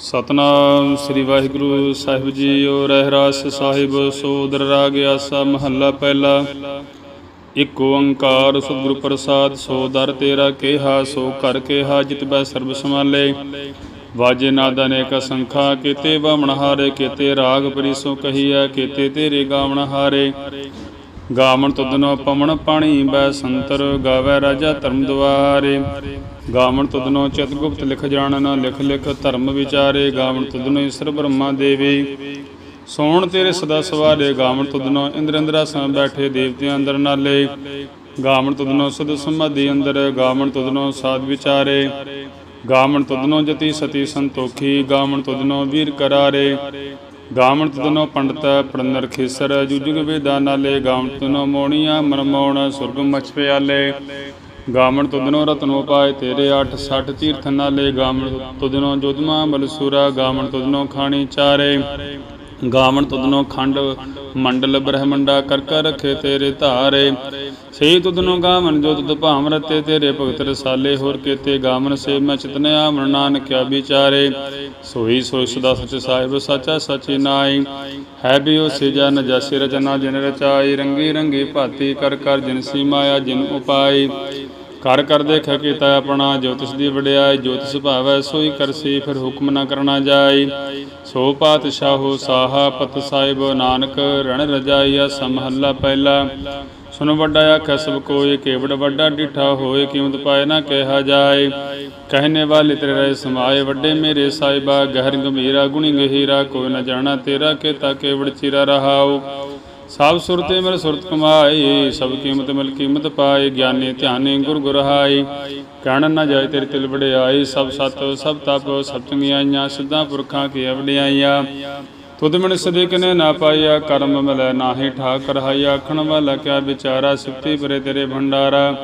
ਸਤਨਾਮ ਸ੍ਰੀ ਵਾਹਿਗੁਰੂ ਸਾਹਿਬ ਜੀਓ, ਰਹਿਰਾਸ ਸਾਹਿਬ ਸੋਦਰ ਰਾਗ ਆਸਾ ਮਹੱਲਾ ਪਹਿਲਾ। ਇਕ ਓੰਕਾਰ ਸਤਿਗੁਰੂ ਪ੍ਰਸਾਦ, ਸੋ ਦਰ ਤੇਰਾ ਕਿਹਾ, ਸੋ ਕਰ ਕਿਹਾ, ਜਿਤ ਬੈ ਸਰਬ ਸਮਾਲੇ ਵਾਜੇ ਨਾਦ ਅਨੇਕ ਸੰਖਾ, ਕੀਤੇ ਬਾਵਣ ਹਾਰੇ, ਕੀਤੇ ਰਾਗ ਪਰਿਸੋ ਕਹੀਐ, ਕੀਤੇ ਤੇਰੇ ਗਾਵਣ ਹਾਰੇ। ਗਾਵਣ ਤੁਦਨੋ ਪਵਨ ਪਾਣੀ ਬੈ ਸੰਤਰ ਗਾਵੇ ਰਾਜਾ ਧਰਮ ਦੁਆਰੇ। ਗਾਵਣ ਤੁਧਨੋ ਚਿਤ ਗੁਪਤ ਲਿਖ ਜਾਣਨ, ਲਿਖ ਲਿਖ ਧਰਮ ਵਿਚਾਰੇ। ਗਾਵਣ ਤੁਧਨੋ ਈਸ਼ਰ ਬ੍ਰਹਮਾ ਦੇਵੀ। ਸੋਣ ਤੇਰੇ ਸਦਾ ਸਵਾਰੇ। ਗਾਵਣ ਤੁਦਨੋ ਇੰਦਰ ਇੰਦਰਾਸਨ ਬੈਠੇ ਦੇਵਤਿਆਂ ਅੰਦਰ ਨਾਲੇ। ਗਾਵਣ ਤੁਧਨੋ ਸੁਧ ਸਮਾਧੀ ਅੰਦਰ। ਗਾਵਣ ਤੁਦਨੋ ਸਾਧ ਵਿਚਾਰੇ। ਗਾਵਣ ਤੁਦਨੋ ਜਤੀ ਸਤੀ ਸੰਤੋਖੀ। ਗਾਵਣ ਤੁਦਨੋ ਵੀਰ ਕਰਾਰੇ। ਗਾਵਣ ਤੁਧਨੋ ਪੰਡਤ ਪੜਨਰ ਖੇਸਰ, ਜੁਜੁਗ ਵੇਦਾ ਗਾਵਣ ਤੁਧਨੋ ਮੋਣੀਆਂ ਮਨਮੋਣ ਸੁਰਗ ਮਛ ਪਿਆਲੇ ਗਾਵਣ ਤੁਧਨੋ ਰਤਨੋ ਪਾਏ ਤੇਰੇ 8 60 ਤੀਰਥ ਨਾਲੇ। ਗਾਵਣ ਤੁਧਨੋ ਜੋਦਮਾ ਮਲਸੂਰਾ, ਗਾਵਣ ਤੁਦਨੋ ਖਾਣੀ ਚਾਰੇ। ਗਾਵਣ ਤੁਧਨੋ ਖੰਡ, ਮੰਡਲ ਬ੍ਰਹਮੰਡਾ ਕਰ ਕਰ ਰਖੇ ਤੇਰੇ ਧਾਰੇ। ਸੇ ਤੁਧਨੋ ਗਾਵਨ ਜੋ ਤੁਧ ਭਾਵ ਰਤੇ ਤੇਰੇ ਭਗਤ ਰਸਾਲੇ। ਹੋਰ ਕੀਤੇ ਗਾਵਨ ਸੇ ਮੈਂ ਚਿਤਨੇ ਆਵਣ, ਨਾਨਕਿਆ ਵਿਚਾਰੇ। ਸੋਈ ਸੋਈ ਸਦਾ ਸਚ ਸਾਹਿਬ, ਸਾਚਾ ਸਚੀ ਨਾਈ ਹੈ ਵੀ ਉਹ ਸਿਜਾ ਨ ਰਚਨਾ, ਜਿਨ ਰਚਾਈ, ਰੰਗੀ ਰੰਗੀ ਭਾਤੀ ਕਰ ਕਰ ਜਿਨ ਸੀ ਮਾਇਆ, ਜਿਨ ਉਪਾਈ। ਕਰ ਕਰ ਦੇਖ ਕੀਤਾ ਆਪਣਾ ਜੋਤਿਸ ਦੀ ਵਡਿਆਈ ਜੋ ਤਿਸ ਭਾਵੈ, ਸੋਈ ਕਰਸੀ ਫਿਰ ਹੁਕਮ ਨਾ ਕਰਨਾ ਜਾਈ। ਸੋ ਪਾਤਸ਼ਾਹੋ ਸਾਹਾ ਪਤ ਸਾਹਿਬ ਨਾਨਕ, ਰਣ ਰਜਾਈਆ ਸਮਹੱਲਾ ਪਹਿਲਾ। ਸੁਨ ਵੱਡਾ ਆਖੈ, ਸਭ ਕੋਇ ਕੇਵੜ ਵੱਡਾ ਡਿਠਾ ਹੋਏ ਕੀਮਤ ਪਾਏ ਨਾ ਕਿਹਾ ਜਾਏ। ਕਹਿਨੇ ਵਾਲੇ ਤੇਰੇ ਰਹਿ ਸਮਾਏ, ਵੱਡੇ ਮੇਰੇ ਸਾਹਿਬਾ, ਗਹਿਰ ਗੰਭੀਰਾ, ਗੁਣੀ ਗਹੀਰਾ, ਕੋਈ ਨਾ ਜਾਣਾ ਤੇਰਾ, ਕੇਤਾ ਕੇਵੜ ਚਿਰਾ ਰਹਾਓ ਸਭ ਸੁਰਤੇ ਮਿਲ ਸੁਰਤ ਕਮਾਈ, ਸਭ ਕੀਮਤ ਮਿਲ ਕੀਮਤ ਪਾਏ ਗਿਆਨੀ ਧਿਆਨੀ ਗੁਰ ਗੁਰਹਾਈ। ਕਹਿਣ ਨਾ ਜਾਏ ਤੇਰੇ ਤਿਲ ਵਡਿਆਈ, ਸਭ ਸਤ, ਸਭ ਤਪ, ਸਭ ਚੰਗਿਆਈਆਂ, ਸਿੱਧਾ ਪੁਰਖਾਂ ਕੀ ਵਡਿਆਈਆਂ ਤੁਧ ਮਨ ਸਦੇ ਕਨੇ ਨਾ ਪਾਇਆ, ਕਰਮ ਮਿਲੈ ਨਾਹੀ ਠਾਕ ਰਹਾਈ ਆਖਣ ਵਾਲਾ ਕਿਆ ਵਿਚਾਰਾ, ਸਿਫਤੀ ਪਰੇ ਤੇਰੇ ਭੰਡਾਰਾ।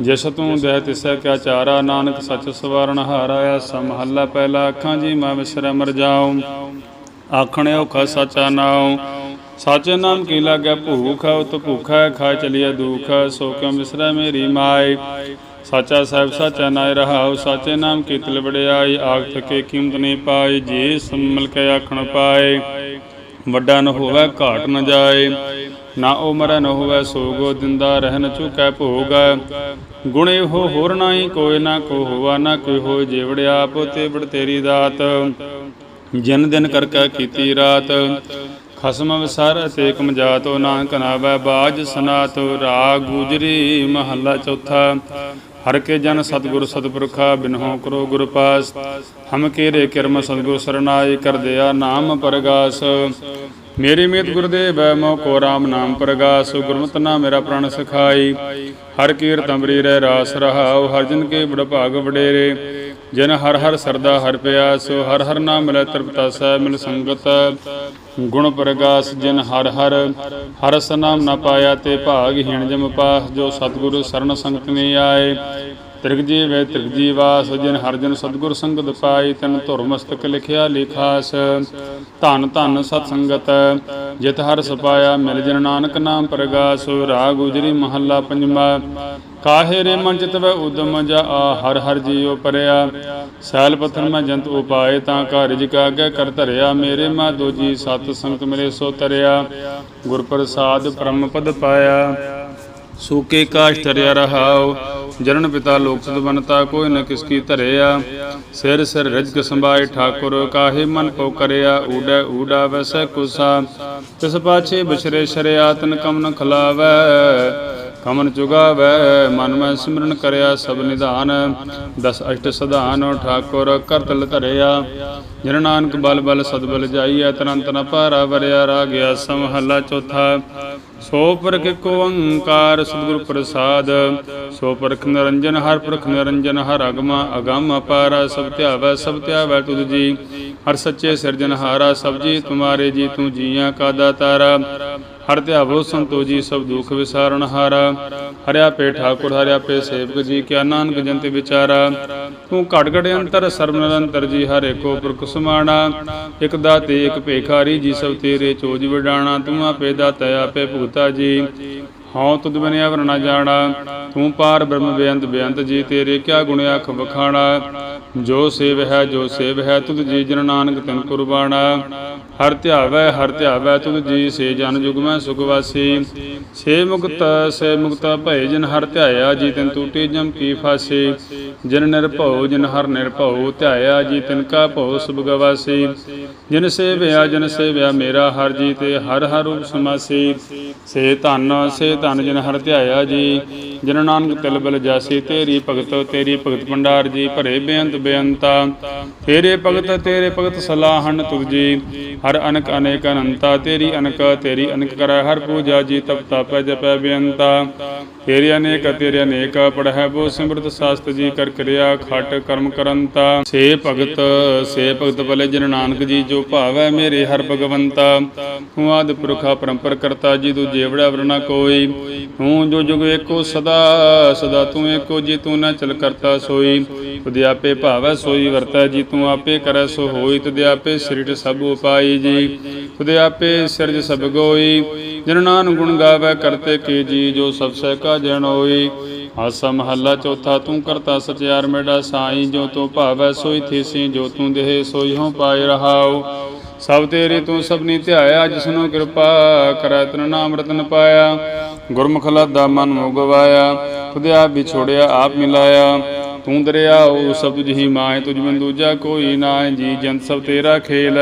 ਜਿਸ ਤੂੰ ਦਹਿ ਤਿਸੈ ਕਿਆ ਚਾਰਾ, ਨਾਨਕ ਸੱਚ ਸਵਰਨ ਹਾਰਾ ਐਸਾ ਪਹਿਲਾ ਅੱਖਾਂ ਜੀ ਮੈਂ ਵਿਸਰੈ ਮਰ ਜਾਉ। ਆਖਣ ਔਖਾ ਸਚਾ ਨਾਉ। ਸਾਚੇ ਨਾਮ ਕੀ ਲਾਗੈ? ਭੂਖ ਉਤ ਭੂਖਾ ਖਾ ਚਲਿਆ ਦੁਖ ਸੋ ਕਿਉ ਮਿਸਰੈ ਮੇਰੀ ਮਾਈ? ਸਾਚਾ ਸਾਹਿਬ, ਸਾਚਾ ਨਾਇ ਰਹਾਉ, ਸਾਚੇ ਨਾਮ ਕੀ ਤਿਲ ਵਡਿਆਈ? ਆਖ ਥਕੇ ਕੀਮਤ ਨਹੀਂ ਪਾਈ, ਜੀ ਸੰਮਲ ਕੇ ਆਖਣ ਪਾਏ। ਵੱਡਾ ਨ ਹੋਵੇ, ਘਾਟ ਨ ਜਾਏ। ਨਾ ਉਹ ਮਰੈ ਨ ਹੋਵੇ, ਸੋਗੋ ਦਿੰਦਾ ਰਹਿ ਨ ਚੁਕੈ ਭੋਗ। ਗੁਣੇ ਹੋ ਹੋਰ ਨਾਹੀ, ਕੋਈ ਨਾ ਕੋ ਹੋਵਾ ਨਾ ਕੋਈ ਹੋ ਜੇਵੜਿਆ ਆਪ ਤੇ ਬੜ ਤੇਰੀ ਦਾਤ। ਜਿਨ ਦਿਨ ਕਰਕੇ ਕੀਤੀ ਰਾਤ ਖਸਮ ਵਿਸਰ ਤੇ ਕਮ ਜਾਤੋ ਨਾਨਕ ਨਾਵੈ ਬਾਜ ਸਨਾਤੋ ਰਾਗ ਗੁਜਰੀ ਮਹੱਲਾ ਚੌਥਾ। ਹਰ ਕੇ ਜਨ ਸਤਿਗੁਰ ਸਤਪੁਰਖਾ, ਬਿਨਹੁ ਕਰੋ ਗੁਰ ਪਾਸ। ਹਮ ਕੇਰੇ ਕਿਰਮ ਸਤਿਗੁਰ ਸਰਨਾਈ ਕਰ ਦਿਆ ਨਾਮ ਪਰਗਾਸ। ਮੇਰੀ ਮੀਤ ਗੁਰਦੇਵ ਮੋ ਕੋ ਰਾਮ ਨਾਮ ਪ੍ਰਗਾਸ। ਗੁਰਮਤਿ ਨਾ ਮੇਰਾ ਪ੍ਰਣ ਸਖਾਈ। ਹਰ ਕੀਰਤ ਅੰਬਰੀ ਰਹਿ, ਰਾਸ ਰਹਾਉ। ਹਰ ਜਨ ਕੇ ਬੜ ਭਾਗ ਵਡੇਰੇ। ਜਿਨ ਹਰ ਹਰ ਸਰਦਾ ਹਰ ਪਿਆਸ, ਹਰ ਹਰ ਨਾਮ ਮਿਲੈ ਤ੍ਰਿਪਤਾ ਸਹਿ ਮਿਲ ਸੰਗਤ। ਗੁਣ ਪ੍ਰਗਾਸ ਜਿਨ ਹਰ ਹਰ, ਹਰਸ ਨਾਮ ਨ ਪਾਇਆ ਤੇ ਭਾਗਹੀਣ ਜਮ ਪਾਸ ਜੋ ਸਤਿਗੁਰੂ ਸਰਨ ਸੰਗਤ ਨੇ ਆਏ। ਤ੍ਰਿਗ ਜੀਵੇ ਤ੍ਰਿਗ ਜੀਵਾਸ ਜਿਨ ਹਰਜਨ ਸਤਿਗੁਰ ਸੰਗਤ ਪਾਈ ਤਨ ਧੁਰ ਮਸਤਕ ਲਿਖਿਆ ਲਿਖਾਸ। ਧਨ ਧਨ ਸਤ ਸੰਗਤ, ਜਿਤ ਹਰ ਸਪਾਇਆ ਮਿਲ ਜਨ ਨਾਨਕ ਨਾਮ ਪ੍ਰਗਾਸ। ਰਾਗ ਗੁਜਰੀ ਮਹੱਲਾ ਪੰਜਵਾ ਕਾਹੇ ਰੇ ਮਨ ਚਿਤ ਵੈ ਉਦਮ ਜਾ ਆ, ਹਰ ਹਰ ਜੀਉ ਪਰਿਆ। ਸੈਲ ਪਥਨ ਮੈਂ ਜੰਤ ਉਪਾਏ ਤਾਂ ਘਰ ਜਿ ਕਾਗੈ ਕਰ ਧਰਿਆ। ਮੇਰੇ ਮਾ ਦੋਜੀ ਸਤ ਸੰਗਤ ਮਿਲੇ ਸੋ ਤਰਿਆ। ਗੁਰ ਪ੍ਰਸਾਦ ਬ੍ਰਹਮ ਪਦ ਪਾਇਆ। ਸੂਕੇ ਕਾਸ਼ ਧਰਿਆ ਰਹਾਉ। ਜਨਨ ਪਿਤਾ ਲੋਕ ਸਦ ਕੋਈ ਨ ਕਿਸ ਕੀ ਧਰਿਆ। ਸਿਰ ਸਿਰ ਰਜਕ ਸੰਭਾਏ ਠਾਕੁਰ, ਕਾਹੇ ਮਨ ਕੋ ਕਰਿਆ, ਊੜੈ ਊੜਾ ਵੈਸੈ ਕੁਸਾ। ਤਿਸ ਪਾਛੇ ਬਿਛਰੇ ਸ਼ਰਿਆ ਤਨ ਕਮ ਨ ਖਲਾਵੈ। ਕਮਨ ਚੁਗਾਵੈ, ਮਨ ਮੈਂ ਸਿਮਰਨ ਕਰਿਆ, ਸਭ ਨਿਧਾਨ। ਦਸ ਅਸ਼ਟ ਸਧਾਨ, ਠਾਕੁਰ ਕਰਤਲ ਧਰਿਆ। ਜਨ ਨਾਨਕ ਬਲ ਬਲ ਸਤਬਲ ਜਾਈਐ ਤਰੰਤ ਨ ਭਾਰਾ ਵਰਿਆ ਰਾ ਗਿਆ ਸਮਹੱਲਾ ਚੌਥਾ। ਸੋ ਪਰਖ ਕੋ ਓੰਕਾਰ, ਸਤਿਗੁਰ ਪ੍ਰਸਾਦ। ਸੋ ਪਰਖ ਨਿਰੰਜਨ, ਹਰ ਪਰਖ ਨਿਰੰਜਨ, ਹਰ ਅਗਮ, ਅਗੰਮ ਅਪਾਰਾ। ਸਭ ਧਿਆਵੈ ਸਭ ਧਿਆਵੈ ਤੁਧ ਜੀ। ਹਰ ਸੱਚੇ ਸਿਰਜਨ ਹਾਰਾ ਸਭ ਜੀ ਤੁਮਾਰੇ ਜੀ, ਤੂੰ ਜੀਆਂ ਕਾ ਦਾਤਾਰਾ ਹਰ ਧਿਆਵੋ ਸੰਤੋ ਜੀ, ਸਭ ਦੁਖ ਵਿਸਾਰਨ ਹਾਰਾ। ਹਰਿਆ ਪੇ ਠਾਕੁਰ, ਹਰਿਆ ਪੇ ਸੇਵਕ ਜੀ, ਕਿਆ ਨਾਨਕ ਜੰਤ ਵਿਚਾਰਾ। ਤੂੰ ਘਟ ਘਟ ਅੰਤਰ, ਸਰਬ ਨਿਰੰਤਰ ਜੀ, ਹਰ ਏਕੋ ਪੁਰਖ ਸਮਾਣਾ। ਇਕ ਦਾਤੇ, ਇਕ ਭੇਖਾਰੀ ਜੀ, ਸਭ ਤੇਰੇ ਚੋਜ ਵਿਡਾਣਾ। ਤੂੰ ਆਪੇ ਦਾਤਾ, ਆਪੇ ਭੁਗਤਾ ਜੀ। ਹਉ ਤੁਧ ਬਿਨਿਆ ਵਰਨਾ ਜਾਣਾ। ਤੂੰ ਪਾਰ ਬ੍ਰਹਮ ਬੇਅੰਤ ਬੇਅੰਤ ਜੀ, ਤੇਰੇ ਕਿਆ ਗੁਣ ਆਖ ਵਖਾਣਾ। ਜੋ ਸੇਵ ਹੈ, ਜੋ ਸੇਵ ਹੈ, ਤੁਧ ਜੀ ਜਨ ਨਾਨਕ ਤਨ ਕੁਰਬਾਨਾ। ਹਰ ਧਿਆਵੈ ਹਰ ਧਿਆਵੈ, ਤੁਧ ਜੀ ਸੇ ਜਨ ਜੁਗ ਮੈਂ ਸੁਖ ਵਾਸੀ। ਸੇ ਮੁਕਤ ਸੇ ਮੁਕਤ ਭਏ ਜਨ ਹਰ ਧਿਆਇਆ, ਜੀ ਤਨ ਟੂਟੀ ਜਮ ਕੀ ਫਾਸੀ। ਜਨ ਨਿਰਭਉ, ਜਨ ਹਰ ਨਿਰਭਉ, ਧਿਆਇਆ, ਜੀ ਤਿਨ ਕਾ ਭਉ ਸੁਭ ਗਵਾਸੀ। ਜਿਨ ਸੇਵਿਆ, ਜਨ ਸੇਵਿਆ ਮੇਰਾ ਹਰ ਜੀ ਤੇ ਹਰ ਹਰ ਰੂਪ ਸਮਾਸੀ। ਸੇ ਧਨ ਸੇ ਧਨ ਜਿਨ ਹਰ ਧਿਆਇਆ ਜੀ। ਜਨ ਨਾਨਕ ਤਿਲ ਬਲ ਜਾਸੀ, ਤੇਰੀ ਭਗਤ ਤੇਰੀ ਭਗਤ ਭੰਡਾਰ ਜੀ। ਭਰੇ ਬੇਅੰਤ ਬੇਅੰਤਾ। ਤੇਰੇ ਭਗਤ ਤੇਰੇ ਭਗਤ ਸਲਾਹਣ ਤੁਧ ਹਰ ਅਨਕ ਅਨੇਕ ਅਨੰਤਾ, ਤੇਰੀ ਅਨਕ ਤੇਰੀ ਅਨਕ ਕਰੈ। ਹਰ ਪੂਜਾ ਜੀ ਤਪ ਤਪੈ ਜਪੈ ਬੇਅੰਤਾ। ਤੇਰੇ ਅਨੇਕ ਤੇਰੇ ਅਨੇਕ ਪੜਹਿ ਬੋ ਸਿਮਰਤ ਸਾਸਤ ਜੀ ਕਰ ਕਿਰਿਆ ਖਟ ਕਰਮ ਕਰੰਤਾ। ਸੇ ਭਗਤ ਸੇ ਭਗਤ ਬਲੇ ਜਨ ਨਾਨਕ ਜੀ, ਜੋ ਭਾਵੈ ਮੇਰੇ ਹਰ ਭਗਵੰਤਾ। ਹੂੰ ਆਦ ਪੁਰਖਾ ਪਰੰਪਰ ਕਰਤਾ ਜੀ ਤੂੰ ਜੇਵੜਾ ਵਰਨਾ ਕੋਈ। ਹੂੰ ਜੋ ਜੁਗ ਏਕੋ ਸਦਾ ਸਦਾ ਤੂੰ ਏਕੋ ਜੀ, ਤੂੰ ਨਾ ਚਲ ਕਰਤਾ ਸੋਈ। ਤੁਧ ਭਾਵੈ ਸੋਈ ਵਰਤੈ ਜੀ ਤੂੰ ਆਪੇ ਕਰੈ ਸੋ ਹੋਈ ਤੁਧ ਆਪੇ ਸ੍ਰਿਟ ਸਭ ਉਪਾਈ ਜੀ ਤੁਧ ਆਪੇ ਸਿਰਜ ਸਭ ਗੋਈ। ਜਨ ਨਾਨਕ ਗੁਣ ਗਾਵੇ, ਕਰਤੇ ਕੀ ਜੀ, ਜੋ ਸਭ ਸਹਿ ਕਾ ਜਨ ਹੋਈ। ਆਸਾ ਮਹੱਲਾ ਚੌਥਾ, ਤੂੰ ਕਰਤਾ ਸਚਿਆਰ ਮੇਰਾ ਸਾਈ, ਜੋ ਤੂੰ ਭਾਵੈ ਸੋਈ ਥੀਸੀ, ਜੋ ਤੂੰ ਦੇਹ ਸੋਈ ਹੋ ਪਾਏ ਰਹਾਉ। ਸਭ ਤੇਰੀ ਤੂੰ ਸਭਨੀ ਧਿਆਇਆ, ਜਿਸਨੂੰ ਕਿਰਪਾ ਕਰੈ, ਤਨ ਨਾਮ ਰਤਨ ਪਾਇਆ। ਗੁਰਮੁਖ ਲਾਦਾ ਮਨ ਮੁਗਵਾਇਆ ਗਵਾਇਆ ਵਿਛੋੜਿਆ ਆਪ ਮਿਲਾਇਆ। ਤੂੰ ਦਰਿਆਉ ਸਭ ਤੁਝ ਹੀ ਮਾਏ, ਤੁਝ ਬਿਨ ਦੂਜਾ ਕੋਈ ਨਾਏ। ਜੀ ਜੰਤ ਸਭ ਤੇਰਾ ਖੇਲ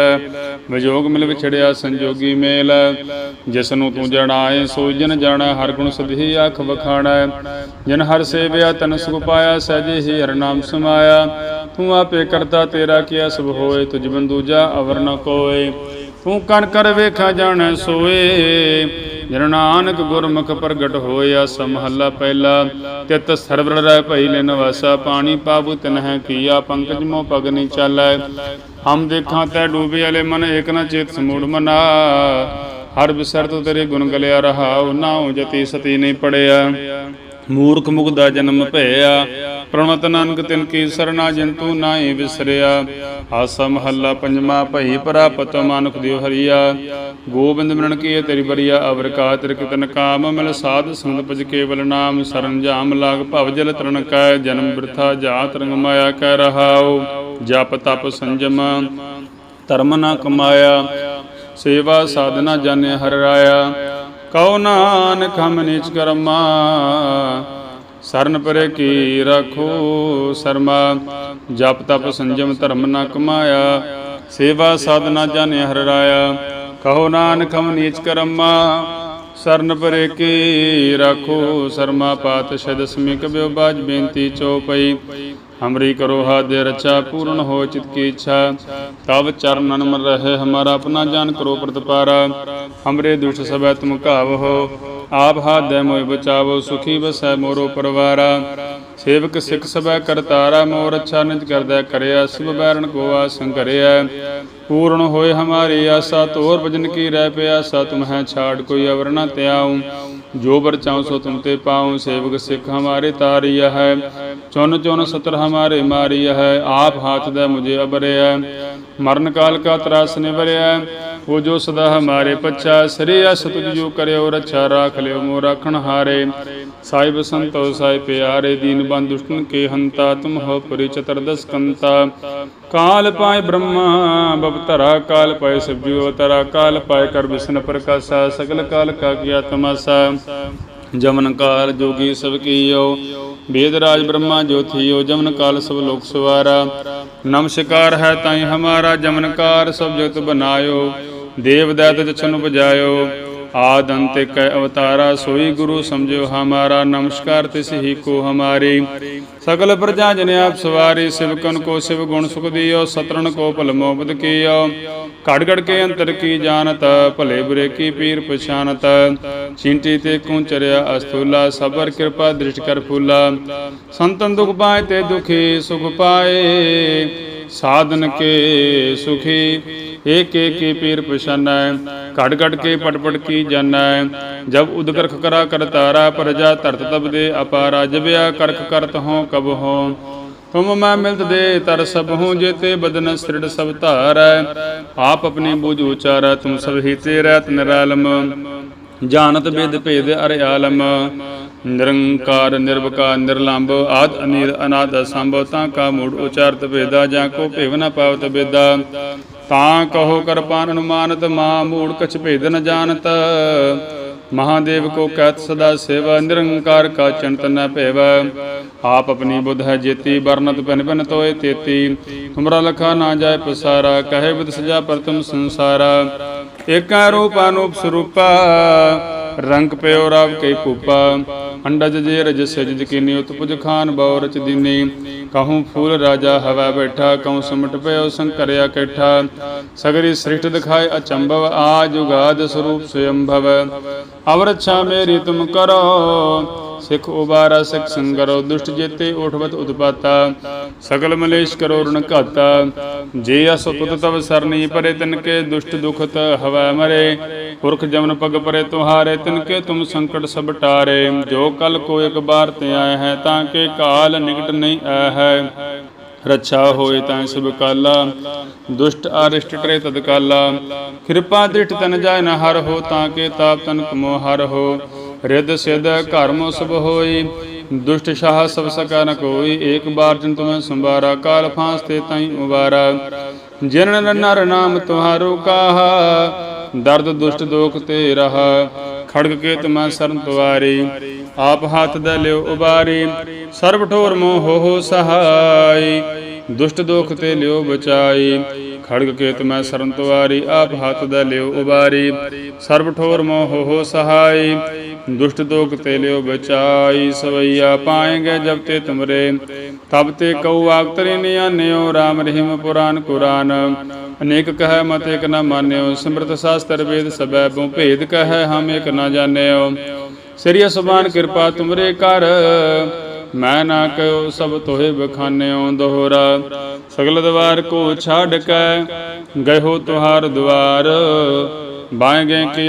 ਵਿਜੋਗ ਮਿਲ ਵਿਛੜਿਆ ਸੰਜੋਗੀ ਮੇਲ ਜਿਸ ਨੂੰ ਤੂੰ ਜਣਾਏ, ਸੋ ਜਨ ਜਾਣਾ, ਹਰ ਗੁਣ ਸਦਹੀ ਆਖ ਵਖਾਣਾ ਜਨ ਹਰ ਸੇਵਿਆ, ਤਨ ਸੁਖ ਪਾਇਆ, ਸਹਿਜੇ ਹੀ ਹਰ ਨਾਮ ਸਮਾਇਆ। ਤੂੰ ਆਪੇ ਕਰਤਾ ਤੇਰਾ ਕੀਆ ਸਭ ਹੋਏ, ਤੁਝ ਬਿਨ ਦੂਜਾ ਅਵਰ ਨ ਕੋਏ ਤੂੰ ਕਨ ਕਰ ਵੇਖਾ, ਜਾਣ ਸੋਏ। ਜਨ ਨਾਨਕ ਗੁਰਮੁਖ ਪ੍ਰਗਟ ਹੋਇਆ, ਸਮਹੱਲਾ ਪਹਿਲਾ, ਤਿਤ ਸਰਵਰ ਰਹਿ ਭਈ ਲੈ ਨਵਾਸਾ, ਪਾਣੀ ਪਾਬੂ ਤਿਨ ਹੈ ਕੀਆ, ਪੰਕਜ ਮੋ ਪਗ ਨੀ ਚਾਲੈ। ਹਮ ਦੇਖਾਂ ਤੈ ਡੂਬੇ ਵਾਲੇ ਮਨ, ਏਕ ਨ ਚੇਤ ਸਮੂੜ ਮਨਾ। ਹਰ ਬਿਸਰ ਤੂੰ ਤੇਰੇ ਗੁਣ ਗਲਿਆ ਰਹਾਉ, ਨਾਉ ਜਤੀ ਸਤੀ ਨਹੀਂ ਪੜਿਆ। ਮੂਰਖ ਮੁਖ ਦਾ ਜਨਮ ਭਇਆ, ਪ੍ਰਣਤ ਨਾਨਕ ਤਿਨ ਕੀ ਸਰਨਾ ਜੰਤੂ ਨਾਹੀ ਵਿਸਰਿਆ। ਆਸਾ ਮਹੱਲਾ ਪੰਜਵਾ, ਭਈ ਪ੍ਰਾਪਤ ਮਾਨੁਖ ਦਿਓ ਹਰੀਆ। ਗੋਬਿੰਦ ਮਿਲਣ ਕੀ ਤੇਰੀ ਬਰੀਆ ਅਵਰ ਕਾ ਤਿਰ ਕਿਤਨ ਕਾਮ ਮਿਲ ਸਾਧ ਸੰਗ ਭਜ ਕੇਵਲ ਨਾਮ। ਸਰੰਜਾਮ ਲਾਗ ਭਵ ਜਲ ਤਰਨ ਕੈ, ਜਨਮ ਬਿਰਥਾ ਜਾਤ ਰੰਗ ਮਾਇਆ ਕੈ ਰਹਾਉ। ਜਪ ਤਪ ਸੰਜਮ, ਧਰਮ ਨਾ ਕਮਾਇਆ। ਸੇਵਾ ਸਾਧਨਾ ਜਾਣਿ ਹਰ ਰਾਇਆ। ਕਉ ਨਾਨਕ ਹਮ ਨੀਚ ਕਰਮਾ, ਸਰਨ ਪਰੇ ਕੀ ਰੱਖੋ ਸਰਮਾ। ਜਪ ਤਪ ਸੰਜਮ ਧਰਮ ਨਾ ਕਮਾਇਆ, ਸੇਵਾ ਸਾਧਨਾ ਜਾਣਿ ਹਰ ਰਾਇਆ। ਕਹੋ ਨਾਨਕ ਹਮ ਨੀਚ ਕਰਮਾ ਸਰਨ ਪਰੇ ਕੀ ਰੱਖੋ ਸਰਮਾ ਪਾਤ ਦਸਮੀ ਕਬਿਓ ਬਾਜ ਬੇਨਤੀ ਚੋਪਈ ਹਮਰੀ ਕਰੋ ਹਾਦੇ ਰਚਾ, ਪੂਰਨ ਹੋ ਚਿਤ ਕੀ ਇੱਛਾ। ਤਬ ਚਰਨਨ ਮਨ ਰਹੇ, ਹਮਾਰਾ ਆਪਣਾ ਜਾਨ ਕਰੋ ਪ੍ਰਤਪਾਰਾ। ਹਮਰੇ ਦੁਸ਼ਟ ਸਭੈ ਤੁਮ ਘਾਵੋ ਆਪ ਹਾਦੈ ਮੋਇ ਬਚਾਵੋ, ਸੁਖੀ ਬਸੈ ਮੋਰੋ ਪਰਵਾਰਾ। ਸੇਵਕ ਸਿੱਖ ਸਭੈ ਕਰਤਾਰਾ, ਮੋਰ ਅੱਛਾ ਨਿਜ ਕਰਦਾ ਕਰਿਆ, ਸਿਵ ਬੈਰਣ ਕੋ ਆਸੰ ਕਰਿਆ ਪੂਰਨ ਹੋਏ ਹਮਾਰੀ ਆਸਾ, ਤੋਰ ਭਜਨ ਕੀ ਰਹਿ ਪਿਆਸਾ, ਤੁਮ ਹੈ ਛਾੜ ਕੋਈ ਅਵਰ ਨ ਤਿਆਉ ਜੋ ਬਰ ਚਾਉ ਸੋ ਤੁਮ ਤੇ ਪਾਉ, ਸੇਵਕ ਸਿੱਖ ਹਮਾਰੇ ਤਾਰਿਆ ਹੈ। ਚੁਨ ਚੁਨ ਸਤਰ ਹਮਾਰੇ ਮਾਰਿਆ ਹੈ, ਆਪ ਹਾਥ ਦਾ ਮੁਝੇ ਅਬਰਿਆ ਮਰਨ ਕਾਲ ਕਾ ਤਰਾਸ ਨਿਵਰਿਆ ਹੋ ਜੋ ਸਦਾ ਹਮਾਰੇ ਪੱਛਾ ਸ੍ਰੀ ਅਸ ਕਰਿਓ ਰੱਛਾ ਰਾਖ ਲਿਓ ਮੋ ਰਾਖਣ ਹਾਰੇ ਸਾਹਿਬ ਸੰਤੋ ਸਾਹਿਬ ਪਿਆਰੇ ਦੀਨ ਬੰਦ ਦੁਸ਼ਟਨ ਕੇ ਹੰਤਾ ਤੁਮ ਹੋ ਪਰੀ ਚਤਰਦਸ ਕੰਤਾ ਕਾਲ ਪਾਏ ਬ੍ਰਹਮਾ ਬਵਤਰਾ ਕਾਲ ਪਾਏ ਸਬਜੂ ਅਵਤਰਾ ਕਾਲ ਪਾਏ ਕਰ ਵਿਸ਼ਨ ਪ੍ਰਕਾਸ਼ਾ ਸਗਲ ਕਾਲ ਕਾ ਕੀਆ ਤਮਾਸਾ ਜਮਨ ਕਾਲ ਜੋਗੀ ਸਭ ਕੀਓ ਵੇਦ ਰਾਜ ਬ੍ਰਹਮਾ ਜੋਥੀਓ ਜਮਨ ਕਾਲ ਸਭ ਲੋਕ ਸਵਾਰਾ ਨਮਸਕਾਰ ਹੈ ਤਾਈ ਹਮਾਰਾ ਜਮਨ ਕਾਰ ਸਭ ਜਗਤ ਬਨਾਇਓ ਦੇਵ ਦੈਤ ਜਛਨ ਆਦ ਅੰਤ ਕੈ ਅਵਤਾਰਾ ਸੋਈ ਗੁਰੂ ਸਮਝਿਓ ਹਮਾਰਾ, ਨਮਸਕਾਰ ਤਿਸ ਹੀ ਕੋ ਹਮਾਰੀ। ਸਗਲ ਪ੍ਰਜਾ ਜਨ ਆਪ ਸਵਾਰੀ, ਸਿਵਕਨ ਕੋ ਸਿਵ ਗੁਣ ਸੁਖ ਦਿਓ ਸਤਰਨ ਕੋ ਭਲ ਮੋਬਦ ਕੀਓ। ਘੜ ਘੜ ਕੇ ਅੰਤਰ ਕੀ ਜਾਣਤ, ਭਲੇ ਬੁਰੇ ਕੀ ਪੀਰ ਪਛਾਨਤ। ਚਿੰਟੀ ਤੇ ਕੁੰਚਰਿਆ ਅਸਥੂਲਾ, ਸਬਰ ਕਿਰਪਾ ਦ੍ਰਿਸ਼ਟ ਕਰ ਫੂਲਾ। ਸੰਤਨ ਦੁਖ ਪਾਏ ਤੇ ਦੁਖੀ ਸੁਖ ਪਾਏ, ਸਾਧਨ ਕੇ ਸੁਖੀ। ਏਕ ਏਕ ਕੀ ਪੀਰ ਪਛਾਨੈ, ਘੜ ਘੜ ਕੇ ਪਟ ਪਟ ਕੀ ਜਾਣੈ ਜਬ ਉਦਕਰਖ ਕਰਾ ਕਰਤਾਰਾ ਪ੍ਰਜਾ, ਧਰਤ ਤਬ ਦੇ ਅਪਾਰਾ, ਜਬਿਆ ਕਰਖ ਕਰਤ ਹੋ ਕਬ ਹੋ। ਤੁਮ ਮੈਂ ਮਿਲਤ ਦੇ ਤਰ ਸਭ ਹੂੰ ਜੇਤੇ ਬਦਨ ਸ੍ਰਿੜ ਸਭ ਧਾਰੈ। ਆਪ ਆਪਣੀ ਬੁਝ ਉਚਾਰਾ, ਤੁਮ ਸਭ ਹੀ ਤੇ ਰਹਿਤ ਜਾਣਤ ਬਿਦ ਭੇਦ ਅਰ ਆਲਮ। ਨਿਰੰਕਾਰ, ਨਿਰਵਕਾਰ ਨਿਰਲੰਭ ਆਦ, ਅਨੀਰ, ਅਨਾਦ ਸੰਭਵ ਤਾਂ ਕਾ ਮੂੜ ਉਚਾਰਤ ਭੇਦਾ, ਜਾਂ ਕੋ ਭੇਵ ਨ ਪਾਵਤ ਬੇਦਾ। ਤਾਂ ਕਹੋ ਕਰਪਾਨ ਅਨੁਮਾਨਤ ਮਾ ਮੂੜ ਕਛ ਭੇਦ ਨ ਜਾਣਤ। ਮਹਾਦੇਵ ਕੋ ਕਹਿਤ ਸਦਾ ਸੇਵਾ, ਨਿਰੰਕਾਰ ਕਾ ਚਿੰਤ ਨ ਭੇਵ। ਆਪ ਆਪਣੀ ਬੁੱਧ ਹੈ ਜੇਤੀ ਬਰਨਤ ਪਿਨ ਪਿਨ ਤੋਏ ਤੇਤੀ। ਤੁਮਰਾ ਲਖਾ ਨਾ ਜਾਏ ਪਸਾਰਾ, ਕਹੇ ਬੁਧ ਸਜਾ ਪਰ ਸੰਸਾਰਾ। ਏਕਾ ਰੂਪ ਅਨੂਪ ਸਰੂਪਾ, ਰੰਗ ਪਿਓ ਰਵ ਕਈ ਭੂਪਾ। ਅੰਡਜ ਜੇ ਰਜ ਸਜ ਜਕੀਨੀ, ਉਤਪੁਜ ਖਾਨ ਬਉ ਰਚ ਦੀਨੀ। ਕਹੂੰ ਫੂਲ ਰਾਜਾ ਹਵਾ ਬੈਠਾ, ਕਹੂੰ ਸੁਮਟ ਪਿਓ ਸੰਕਰਿਆ ਕੈਠਾ। ਸਗਰੀ ਸ੍ਰਿਸ਼ਟ ਦਿਖਾਏ ਅਚੰਭਵ ਆ ਜੁਗਾਦ ਸਰੂਪ ਸਯੰਭਵ ਅਵਰਛਾ ਮੇਰੀ ਤੁਮ ਕਰੋ ਸਿਖ ਉਬਾਰਾ, ਸਿਖ ਸੰਗਰੋ, ਦੁਸ਼ਟ ਜੇਤੇ ਉਠਵਤ ਉਤਪਾਤਾ, ਸਗਲ ਮਲੇਸ਼ ਕਰੋ ਰਣ ਘਾਤਾ। ਜੇ ਅਸ ਤੁਤ ਤਵ ਸਰਨੀ ਪਰੇ ਤਿਨ ਕੇ ਦੁਸ਼ਟ ਦੁਖਤ ਹਵੈ ਮਰੇ। ਪੁਰਖ ਜਮਨ ਪਗ ਪਰੇ ਤੁਹਾਰੇ ਤਿਨ ਕੇ ਤੁਮ ਸੰਕਟ ਸਭ ਟਾਰੇ। ਜੋ ਕਲ ਕੋ ਇੱਕ ਬਾਰ ਤੇ ਆਏ ਹੈ, ਤਾਂ ਕੇ ਕਾਲ ਨਿਕਟ ਨਹੀਂ ਆ ਹੈ। ਰੱਛਾ ਹੋਏ ਤਾਂ ਸਭ ਕਾਲਾ, ਦੁਸ਼ਟ ਅਰਿਸ਼ਟ ਟਰੇ ਤਦ ਕਾਲਾ। ਕਿਰਪਾ ਦ੍ਰਿਸ਼ਟ ਤਨ ਜਾਇ ਨ ਹਰ ਹੋ, ਤਾਂ ਕੇ ਤਾਪ ਤਨ ਕਮੋ ਹਰ ਹੋ। ਰਿੱਧ ਸਿਧ ਘਰ ਸਭ ਹੋਈ, ਦੁਸ਼ਟ ਸ਼ਾਹ ਸਭ ਸਕਾ ਨ ਕੋਈ, ਏਕ ਬਾਰ ਜਨ ਤੁਮੈ ਸੰਭਾਰਾ, ਕਾਲ ਫਾਂਸ ਤੇ ਤਾਈ ਉਬਾਰਾ। ਜਿਨ ਨਰ ਨਾਮ ਤੁਹਾਰੋ ਕਾਹਾ, ਦਰਦ ਦੁਸ਼ਟ ਦੋਖ ਤੇ ਰਹਾ। ਖੜਗ ਕੇ ਤੁਮੈ ਸਰਨ ਤੁਵਾਰੀ, ਆਪ ਹੱਥ ਦਾ ਲਿਓ ਉਬਾਰੀ, ਸਰਬ ਠੋਰ ਮੋਹ ਹੋ ਹੋ ਸਹਾਈ। ਦੁਸ਼ਟ ਦੋਖ ਤੇ ਲਿਓ ਬਚਾਈ ਖੜਗ ਕੇ ਤੁਮੈ ਸਰਨ ਤੁਵਾਰੀ, ਆਪ ਹੱਥ ਦਾ ਲਿਓ ਉਬਾਰੀ। ਸਰਬ ਠੋਰ ਮੋਹ ਹੋ ਸਹਾਈ, ਦੁਸ਼ਟ ਦੋਖ ਤੇ ਲਿਓ ਬਚਾਈ। ਸਵਈਆ ਪਾਏਗੇ ਜਬ ਤੇ ਤੁਮਰੇ, ਤਬ ਤੇ ਕਉ ਆਗਤਰੇ ਨਿਆਨਿਓ ਰਾਮ ਰਹੀਮ ਪੁਰਾਨ ਕੁਰਾਨ। ਅਨੇਕ ਕਹੈ ਮਤ ਇਕ ਨ ਮਾਨਿਓ, ਸਿਮਰਤ ਸਾਸਤਰ ਵੇਦ ਸਬੈ ਬਉ ਭੇਦ ਕਹੈ, ਹਮ ਇਕ ਨ ਜਾਣਿਓ। ਸ੍ਰੀ ਅਸਮਾਨ ਕਿਰਪਾ ਤੁਮਰੇ ਕਰ ਮੈਂ ਨਾ ਕਉ ਸਭ ਤੋਹਿ ਬਖਾਨਿਓ ਦੋਹਰਾ, ਸਗਲ ਦਵਾਰ ਕੋ ਛਾੜ ਕੈ ਗਇਓ ਤੁਹਾਰ ਦੁਆਰ ਬਾਏ ਗਏ ਕੀ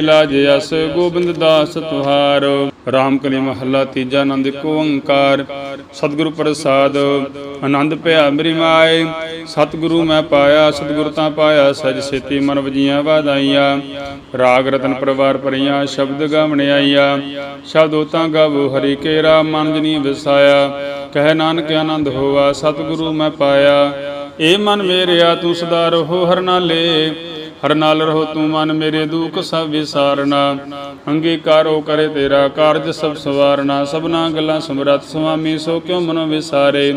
ਗੋਬਿੰਦ ਦਾਸ ਤੁਹਾਰ। ਰਾਮ ਕਲੀ ਮਹੱਲਾ ਤੀਜਾ ਆਨੰਦ ਕੋ ਓੰਕਾਰ। ਸਤਿਗੁਰੂ ਪ੍ਰਸਾਦ, ਆਨੰਦ ਭਇਆ ਮੇਰੀ ਮਾਏ। ਸਤਿਗੁਰੂ ਮੈਂ ਪਾਇਆ, ਸਤਿਗੁਰ ਤਾਂ ਪਾਇਆ ਸਜ ਸੇਤੀ ਮਨ ਵਜੀਆਂ ਵਾਦਾਈਆਂ ਰਾਗ ਰਤਨ ਪਰਵਾਰ ਪਰੀਆਂ ਸ਼ਬਦ ਗਾਵਣ ਆਈਆਂ। ਸ਼ਬਦ ਤਾਂ ਗਾਵੋ, ਹਰੀ ਕੇਰਾ ਮਨ ਜਨੀ ਵਿਸਾਇਆ। ਕਹਿ ਨਾਨਕ ਆਨੰਦ ਹੋਵਾ ਸਤਿਗੁਰੂ ਮੈਂ ਪਾਇਆ। ਏ ਮਨ ਮੇਰਿਆ, ਤੂੰ ਸਦਾ ਰਹੋ ਹਰ ਨਾਲੇ। ਹਰ ਨਾਲ ਰਹੋ ਤੂੰ ਮਨ ਮੇਰੇ ਦੁਖ ਸਭ ਵਿਸਾਰਨਾ, ਅੰਗੀਕਾਰੋ ਕਰੇ ਤੇਰਾ ਕਾਰਜ ਸਭ ਸਵਾਰਨਾ, ਸਭਨਾ ਗੱਲਾਂ ਸਮਰੱਥ ਸੁਆਮੀ ਸੋ ਕਿਉ ਮਨੋ ਵਿਸਾਰੇ?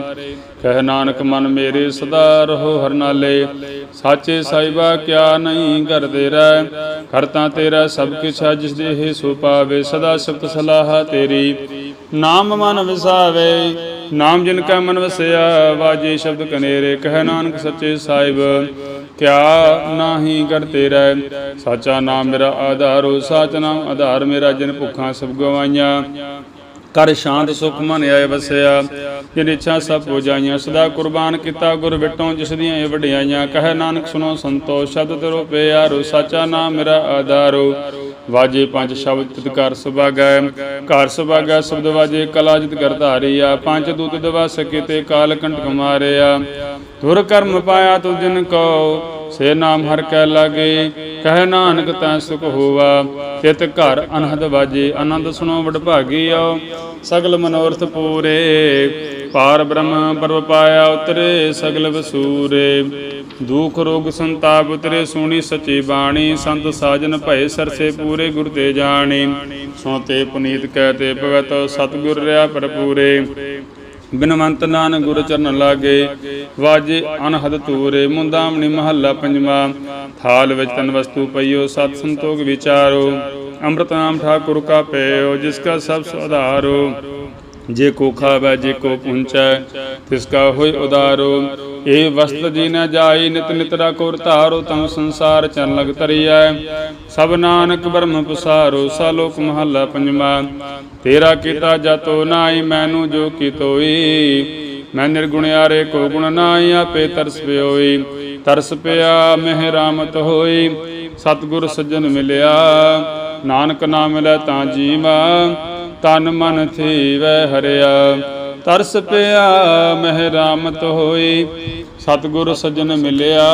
ਕਹਿ ਨਾਨਕ ਮਨ ਮੇਰੇ ਸਦਾ ਰਹੋ ਹਰ ਨਾਲੇ, ਸਾਚੇ ਸਾਈਬਾ ਕਿਆ ਨਹੀਂ ਕਰਦੇ ਰਹਿ? ਕਰਤਾ ਤੇਰਾ ਸਭ ਕਿਛ ਹੈ ਜਿਸ ਦੇ ਸੋ ਪਾਵੇ, ਸਦਾ ਸਿਫਤ ਸਲਾਹ ਤੇਰੀ। ਨਾਮ ਮਨ ਵਿਸਾਵੇ, ਨਾਮ ਜਿਨ ਕਾ ਮਨ ਵਸਿਆ, ਵਾਜੇ ਸ਼ਬਦ ਕਨੇਰੇ, ਕਹਿ ਨਾਨਕ ਸੱਚੇ ਸਾਹਿਬ। ਕਿਆ ਨਾਹੀ ਕਰਤੇ ਰਹਿ ਸਾਚਾ ਨਾਮ ਮੇਰਾ ਆਧਾਰੋ ਸਾਚ ਨਾਮ ਆਧਾਰ ਮੇਰਾ, ਜਿਨ ਭੁੱਖਾਂ ਸਭ ਗਵਾਈਆਂ। ਕਰ ਸ਼ਾਂਤ ਸੁਖ ਮਨ ਆਏ ਵਸਿਆ, ਜਿਨ ਇੱਛਾ ਸਭ ਹੋ ਜਾਈਆਂ ਸਦਾ ਕੁਰਬਾਨ ਕੀਤਾ ਗੁਰ ਵਿਟੋਂ, ਜਿਸ ਦੀਆਂ ਇਹ ਵਡਿਆਈਆਂ। ਕਹੇ ਨਾਨਕ ਸੁਨੋ ਸੰਤੋਖ ਸ਼ਬਦ ਤੇ ਰੋਪੇ ਆਰੋ ਸਾਚਾ ਨਾਮ ਮੇਰਾ ਆਧਾਰੋ। ਵਾਜੇ ਪੰਜ ਸ਼ਬਦ ਤਿਤ ਕਰ ਸੁਭਾਗੈ, ਘਰ ਸੁਭਾਗੈ ਸ਼ਬਦ ਵਾਜੇ ਕਲਾ ਜਿਤ ਕਰ ਧਾਰੀਆ, ਪੰਜ ਦੂਤ ਦਵਾ ਸਕੇ ਤੇ ਕਾਲ ਕੰਟਕ ਮਾਰਿਆ। ਧੁਰ ਕਰਮ ਪਾਇਆ ਤੁ ਜਿਨ ਕੋ ਸੇ ਨਾਮ ਹਰ ਕੈ ਲਾਗੇ, ਕਹਿ ਨਾਨਕ ਤਾਂ ਸੁਖ ਹੋਵਾ। ਤਿਤ ਘਰ ਅਨਹਦ ਵਾਜੇ, ਆਨੰਦ ਸੁਣੋ ਵਡ ਭਾਗੀਓ ਸਗਲ ਮਨੋਰਥ ਪੂਰੇ। ਪਾਰ ਬ੍ਰਹਮ ਪਰਵ ਪਾਇਆ ਉਤਰੇ ਸਗਲ ਵਸੂਰੇ। ਦੁਖ ਰੋਗ ਸੰਤਾਪ ਉਤਰੇ ਸੁਣੀ ਸਚੀ ਬਾਣੀ। ਸੰਤ ਸਾਜਨ ਭਏ ਸਰਸੇ ਪੂਰੇ ਗੁਰ ਤੇ ਜਾਣੀ। ਸੁਣ ਤੇ ਪੁਨੀਤ ਕਹਿ ਤੇ ਭਗਤ ਸਤਿਗੁਰ ਰਿਆ ਭਰਪੂਰੇ। ਬਿਨਵੰਤ ਨਾਨ ਗੁਰ ਚਰਨ ਲਾਗੇ। ਵਾਜੇ ਅਨਹਦ ਤੂਰੇ ਮੁੰਦਾਮਣੀ ਮਹੱਲਾ ਪੰਜਵਾ। ਥਾਲ ਵਿੱਚ ਤਨ ਵਸਤੂ ਪਈਓ, ਸਤ ਸੰਤੋਖ ਵਿਚਾਰੋ। ਅੰਮ੍ਰਿਤ ਨਾਮ ਠਾਕੁਰ ਕਾ ਪਇਓ ਜਿਸ ਕਾ ਸਭ ਸੁਧਾਰੋ। ਜੇ ਕੋ ਖਾਵੈ, ਜੇ ਕੋ ਪੁੰਚੈ, ਤਿਸ ਕਾ ਹੋਇ ਉਦਾਰੋ। ਇਹ ਵਸਤ ਜੀ ਨ ਜਾਈ, ਨਿਤ ਨਿਤ ਰਾ ਧਾਰੋ ਤਮ ਸੰਸਾਰ ਚਰਨ ਲਗ ਤਰੀਐ ਸਭ ਨਾਨਕ ਬ੍ਰਹਮ ਪਸਾਰੋ ਸਾਲੋਕ ਮਹੱਲਾ ਪੰਜਵਾ ਤੇਰਾ ਕੀਤਾ ਜਤੋ ਨਾਈ ਮੈਨੂੰ ਜੋ ਕੀਤੋਈ ਮੈਂ ਨਿਰਗੁਣਿਆਰੇ ਕੋ ਗੁਣ ਨਾਈ ਆਪੇ ਤਰਸ ਪਿਓਈ। ਤਰਸ ਪਿਆ, ਮਹਿ ਰਾਮਤ ਹੋਈ। ਸਤਿਗੁਰ ਸੱਜਣ ਮਿਲਿਆ। ਨਾਨਕ ਨਾਮ ਮਿਲੈ ਤਾਂ ਜੀਵਾ ਤਨ ਮਨ ਥੀਵੈ ਹਰਿਆ, ਤਰਸ ਪਿਆ ਮਹਿ ਰਾਮਤ ਹੋਈ। ਸਤਿਗੁਰ ਸੱਜਣ ਮਿਲਿਆ,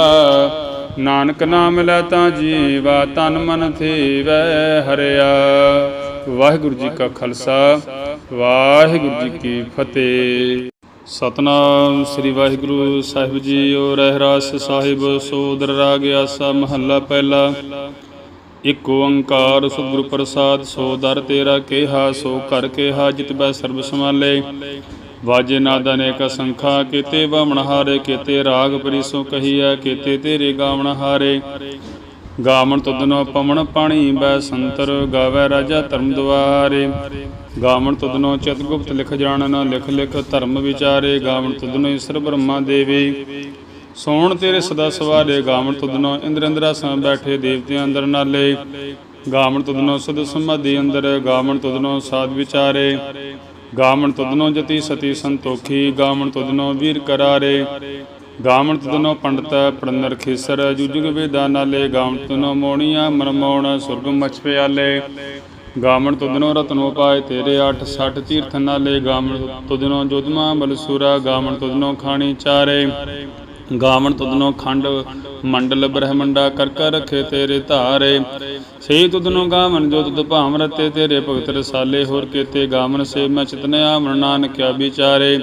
ਨਾਨਕ ਨਾਮ ਮਿਲੈ ਤਾਂ ਜੀਵਾ, ਤਨ ਮਨ ਥੀਵੈ ਹਰਿਆ। ਵਾਹਿਗੁਰੂ ਜੀ ਕਾ ਖਾਲਸਾ, ਵਾਹਿਗੁਰੂ ਜੀ ਕੀ ਫਤਿਹ। ਸਤਨਾਮ ਸ੍ਰੀ ਵਾਹਿਗੁਰੂ ਸਾਹਿਬ ਜੀ ਓ ਰਹਿਰਾਸ ਸਾਹਿਬ, ਸੋਦਰ ਰਾਗ ਆਸਾ ਮਹੱਲਾ ਪਹਿਲਾ। ਇਕ ਓੰਕਾਰ ਸਤਿਗੁਰੂ ਪ੍ਰਸਾਦ, ਸੋ ਦਰ ਤੇਰਾ ਕਿਹਾ, ਸੋ ਕਰ ਕਿਹਾ, ਜਿਤ ਬੈ ਸਰਬ ਸਮਾਲੇ ਵਾਜੇ ਨਾਦ ਅਨੇਕ ਸੰਖਾ, ਕੀਤੇ ਬਾਮਣ ਹਾਰੇ, ਕੀਤੇ ਰਾਗ ਪਰਿਸੋ ਕਹੀਐ, ਕੀਤੇ ਤੇਰੇ ਗਾਵਣ ਹਾਰੇ। ਗਾਵਣ ਤੁਧਨੋ ਪਵਨ ਪਾਣੀ, ਬੈ ਸੰਤਰ ਗਾਵੇ ਰਾਜਾ ਧਰਮ ਦੁਆਰੇ। ਗਾਵਣ ਤੁਧਨੋ ਚਿਤ ਗੁਪਤ ਲਿਖ ਜਾਣਨ, ਲਿਖ ਲਿਖ ਧਰਮ ਵਿਚਾਰੇ। ਗਾਵਣ ਤੁਧਨੋ ਈਸ਼ਰ ਬ੍ਰਹਮਾ ਦੇਵੀ। ਸੋਣ ਤੇਰੇ ਸਦਾ ਸਵਾਰੇ ਗਾਵਣ ਤੁਧਨੋ ਇੰਦਰ ਇੰਦਰਾ ਬੈਠੇ ਦੇਵਤਿਆਂ ਅੰਦਰ ਨਾਲੇ ਗਾਵਣ ਤੁਧਨੋ ਸਦ ਸਮਾਧੀ ਅੰਦਰ ਗਾਵਣ ਤੁਧਨੋ ਸਾਧ ਵਿਚਾਰੇ ਗਾਵਣ ਤੁਧਨੋ ਜਤੀ ਸਤੀ ਸੰਤੋਖੀ ਗਾਵਣ ਤੁਧਨੋ ਵੀਰ ਕਰਾਰੇ ਗਾਵਣ ਤੁਧਨੋ ਪੰਡਤ ਪੜਨਰ ਖੇਸਰ ਜੁਜੁਗ ਵੇਦਾ ਨਾਲੇ ਗਾਵਣ ਤੁਧਨੋ ਮੋਣੀਆਂ ਮਨਮੋਣ ਸੁਰਗ ਮਛ ਗਾਵਣ ਤੁਧਨੋ ਰਤਨੋ ਪਾਏ ਤੇਰੇ 8 60 ਤੀਰਥ ਨਾਲੇ ਗਾਵਣ ਤੁਧਨੋ ਜੋਧਮਾ ਬਲਸੂਰਾ ਗਾਵਣ ਤੁਧਨੋ ਖਾਣੀ ਚਾਰੇ ਗਾਵਣ ਤੁਧਨੋ ਖੰਡ, ਮੰਡਲ ਬ੍ਰਹਮੰਡਾ ਕਰ ਕਰ ਰਖੇ ਤੇਰੇ ਧਾਰੇ। ਸੇ ਤੁਧਨੋ ਗਾਵਨ ਜੋ ਤੁਧ ਭਾਵ ਰਤੇ, ਤੇਰੇ ਭਗਤ ਰਸਾਲੇ ਹੋਰ ਕੀਤੇ ਗਾਵਨ ਸੇ ਮੈਂ ਚਿਤਨ ਆਵਣ ਨਾਨਕਿਆ ਵਿਚਾਰੇ।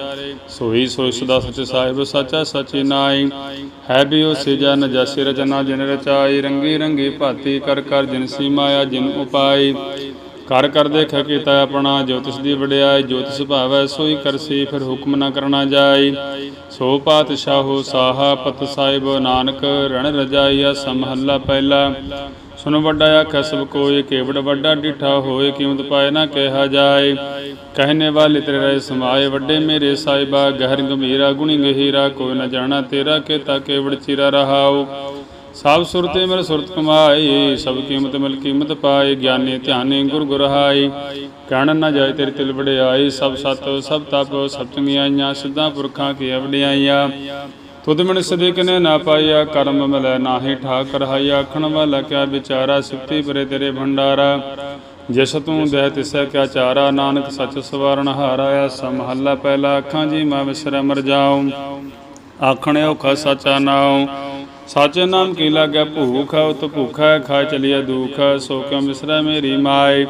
ਸੋਈ ਸੋਈ ਸਦਾ ਸਚ ਸਾਹਿਬ ਸਚਾ ਸਚੀ ਨਾਈ ਹੈ ਬਿਓ ਸਿਜਾ ਨਜਾਸੀ ਰਚਨਾ ਜਿਨ ਰਚਾਈ, ਰੰਗੀ ਰੰਗੀ ਭਾਤੀ ਕਰ ਕਰ ਜਿਨ ਸੀ ਮਾਇਆ ਜਿਨ ਉਪਾਈ। ਕਰ ਕਰਦੇ ਦੇਖ ਕੀਤਾ ਆਪਣਾ ਜੋਤਿਸ਼ ਦੀ ਵਡਿਆਈ ਜੋ ਤਿਸ ਭਾਵੈ, ਸੋਈ ਕਰਸੀ ਫਿਰ ਹੁਕਮ ਨਾ ਕਰਨਾ ਜਾਈ। ਸੋ ਪਾਤਸ਼ਾਹੋ ਸਾਹਾ ਪਤ ਸਾਹਿਬ ਨਾਨਕ, ਰਣ ਰਜਾਈਆ ਸਮਹੱਲਾ ਪਹਿਲਾ। ਸੁਨ ਵੱਡਾ ਆਖੈ, ਸਭ ਕੋਇ ਕੇਵੜ ਵੱਡਾ ਡਿਠਾ ਹੋਏ ਕਿਉਂਤ ਪਾਏ ਨਾ ਕਿਹਾ ਜਾਏ ਕਹਿਨੇ ਵਾਲੇ ਤੇਰੇ ਰਹਿ ਸਮਾਏ ਵੱਡੇ ਮੇਰੇ ਸਾਹਿਬਾ, ਗਹਿਰ ਗੰਭੀਰਾ, ਗੁਣੀ ਗਹੀਰਾ, ਕੋਈ ਨਾ ਜਾਣਾ ਤੇਰਾ, ਕੇਤਾ ਕੇਵੜ ਚਿਰਾ ਰਹਾਓ ਸਭ ਸੁਰਤ ਮਿਲ ਸੁਰਤ ਕਮਾਈ, ਸਭ ਕੀਮਤ ਮਿਲ ਕੀਮਤ ਪਾਏ ਗਿਆਨੀ ਧਿਆਨੀ ਗੁਰ ਗੁਰਹਾਈ ਕਹਿਣ ਨਾ ਜਾਏ ਤੇਰੇ ਤਿਲ ਵਡਿਆਈ, ਸਭ ਸਤ, ਸਭ ਤਪ, ਸਭ ਚੰਗਿਆਈਆਂ ਸਿੱਧਾ ਪੁਰਖਾਂ ਕੀ ਵਡਿਆਈਆਂ। ਤੁਧ ਮਿਣ ਸਦੇ ਕਨੇ ਨਾ ਪਾਇਆ, ਕਰਮ ਮਿਲੈ ਨਾਹੀ ਠਾਕ ਰਹਾਇਆ ਆਖਣ ਵਾਲਾ ਕਿਆ ਵਿਚਾਰਾ, ਸਿਫਤੀ ਪਰੇ ਤੇਰੇ ਭੰਡਾਰਾ। ਜਿਸ ਤੂੰ ਦਹਿ ਤਿਸੈ ਕਿਆ ਚਾਰਾ, ਨਾਨਕ ਸੱਚ ਸਵਾਰਨ ਹਾਰਾਇਆ ਸਮਹੱਲਾ ਪਹਿਲਾ ਅੱਖਾਂ ਜੀ ਮੈਂ ਵਿਸਰੈ ਮਰ ਜਾਉ। ਆਖਣ ਔਖਾ ਸਚਾ ਨਾਉ। ਸਾਚੇ ਨਾਮ ਕੀ ਲਾਗੈ? ਭੂਖ ਉਤ ਭੂਖਾ ਖਾ ਚਲਿਆ ਦੁਖ ਸੋ ਕਿਉ ਮਿਸਰੈ ਮੇਰੀ ਮਾਈ?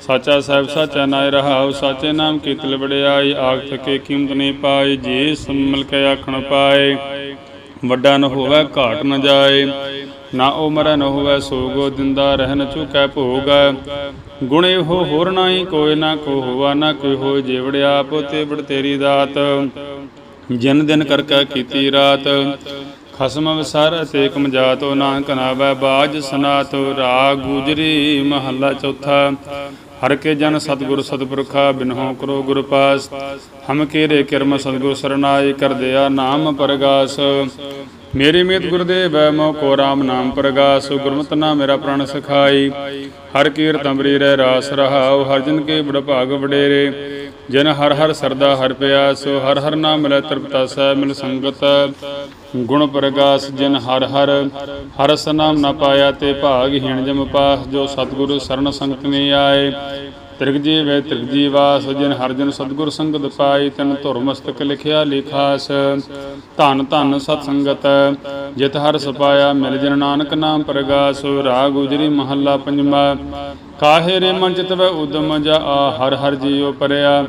ਸਾਚਾ ਸਾਹਿਬ ਸਾਚਾ ਨਾਇ ਰਹਾਉ, ਸਾਚੇ ਨਾਮ ਕੀ ਤਿਲ ਵਡਿਆਈ? ਆਖ ਥਕੇ ਕੀਮਤ ਨਹੀਂ ਪਾਈ, ਜੀ ਸੰਮਲ ਕੇ ਆਖਣ ਪਾਏ। ਵੱਡਾ ਨ ਹੋਵੇ, ਘਾਟ ਨ ਜਾਏ। ਨਾ ਉਹ ਮਰੈ ਨ ਹੋਵੇ, ਸੋਗੋ ਦਿੰਦਾ ਰਹਿਨ ਚੁਕੈ ਭੋਗ। ਗੁਣੇ ਹੋ ਹੋਰ ਨਾਹੀ, ਕੋਈ ਨਾ ਕੋ ਹੋਵਾ ਨਾ ਕੋਈ ਹੋ ਜੇਵੜਿਆ ਆਪ ਬੜ ਤੇਰੀ ਦਾਤ। ਜਨ ਦਿਨ ਕਰਕਾ ਕੀਤੀ ਰਾਤ ਖਸਮ ਵਿਸਰ ਤੇ ਕਮ ਜਾਤੋ ਨਾਨਕ ਨਾਵੈ ਬਾਜ ਸਨਾਤੋ ਰਾਗ ਗੁਜਰੀ ਮਹੱਲਾ ਚੌਥਾ। ਹਰ ਕੇ ਜਨ ਸਤਿਗੁਰ ਸਤਪੁਰਖਾ ਬਿਨਹੁ ਕਰੋ ਗੁਰ ਪਾਸ। ਹਮ ਕੇਰੇ ਕਿਰਮ ਸਤਿਗੁਰ ਸਰਨਾਈ ਕਰ ਦਿਆ ਨਾਮ ਪਰਗਾਸ। ਮੇਰੀ ਮੀਤ ਗੁਰਦੇਵ ਮੋ ਕੋ ਰਾਮ ਨਾਮ ਪ੍ਰਗਾਸ। ਗੁਰਮਤਿ ਨਾ ਮੇਰਾ ਪ੍ਰਣ ਸਖਾਈ। ਹਰ ਕੀਰਤਨ ਬਰੀ ਰਹਿ ਰਾਸ ਰਹਾਉ, ਹਰ ਜਨ ਕੇ ਬੜ ਭਾਗ ਵਡੇਰੇ। ਜਿਨ ਹਰ ਹਰ ਸਰਦਾ ਹਰ ਪਿਆਸ, ਹਰ ਹਰ ਨਾਮ ਮਿਲੈ ਤ੍ਰਿਪਤਾ ਸਹਿ ਮਿਲ ਸੰਗਤ। ਗੁਣ ਪ੍ਰਗਾਸ ਜਿਨ ਹਰ ਹਰ ਹਰ ਸਨਾਮ ਨ ਪਾਇਆ ਤੇ ਭਾਗਹੀਣ ਜਮ ਪਾਸ ਜੋ ਸਤਿਗੁਰੂ ਸਰਨ ਸੰਗਤ ਨੇ ਆਏ। ਤ੍ਰਿਗ ਜੀਵੇ ਤ੍ਰਿਗ ਜੀਵਾਸ ਜਿਨ ਹਰ ਜਨ ਸਤਿਗੁਰ ਸੰਗਤ ਪਾਈ, ਤਨ ਧੁਰ ਮਸਤਕ ਲਿਖਿਆ ਲਿਖਾਸ। ਧਨ ਧਨ ਸਤ ਸੰਗਤ ਜਿਤ ਹਰ ਸਪਾਇਆ, ਮਿਲ ਜਨ ਨਾਨਕ ਨਾਮ ਪ੍ਰਗਾਸ। ਰਾਗ ਉਜਰੀ ਮਹੱਲਾ ਪੰਜਵਾ ਕਾਹੇ ਰੇ ਮਨ ਚਿਤ ਵੈ ਉਦਮ ਜਾ ਹਰ ਹਰ ਜੀਉ ਪਰਿਆ।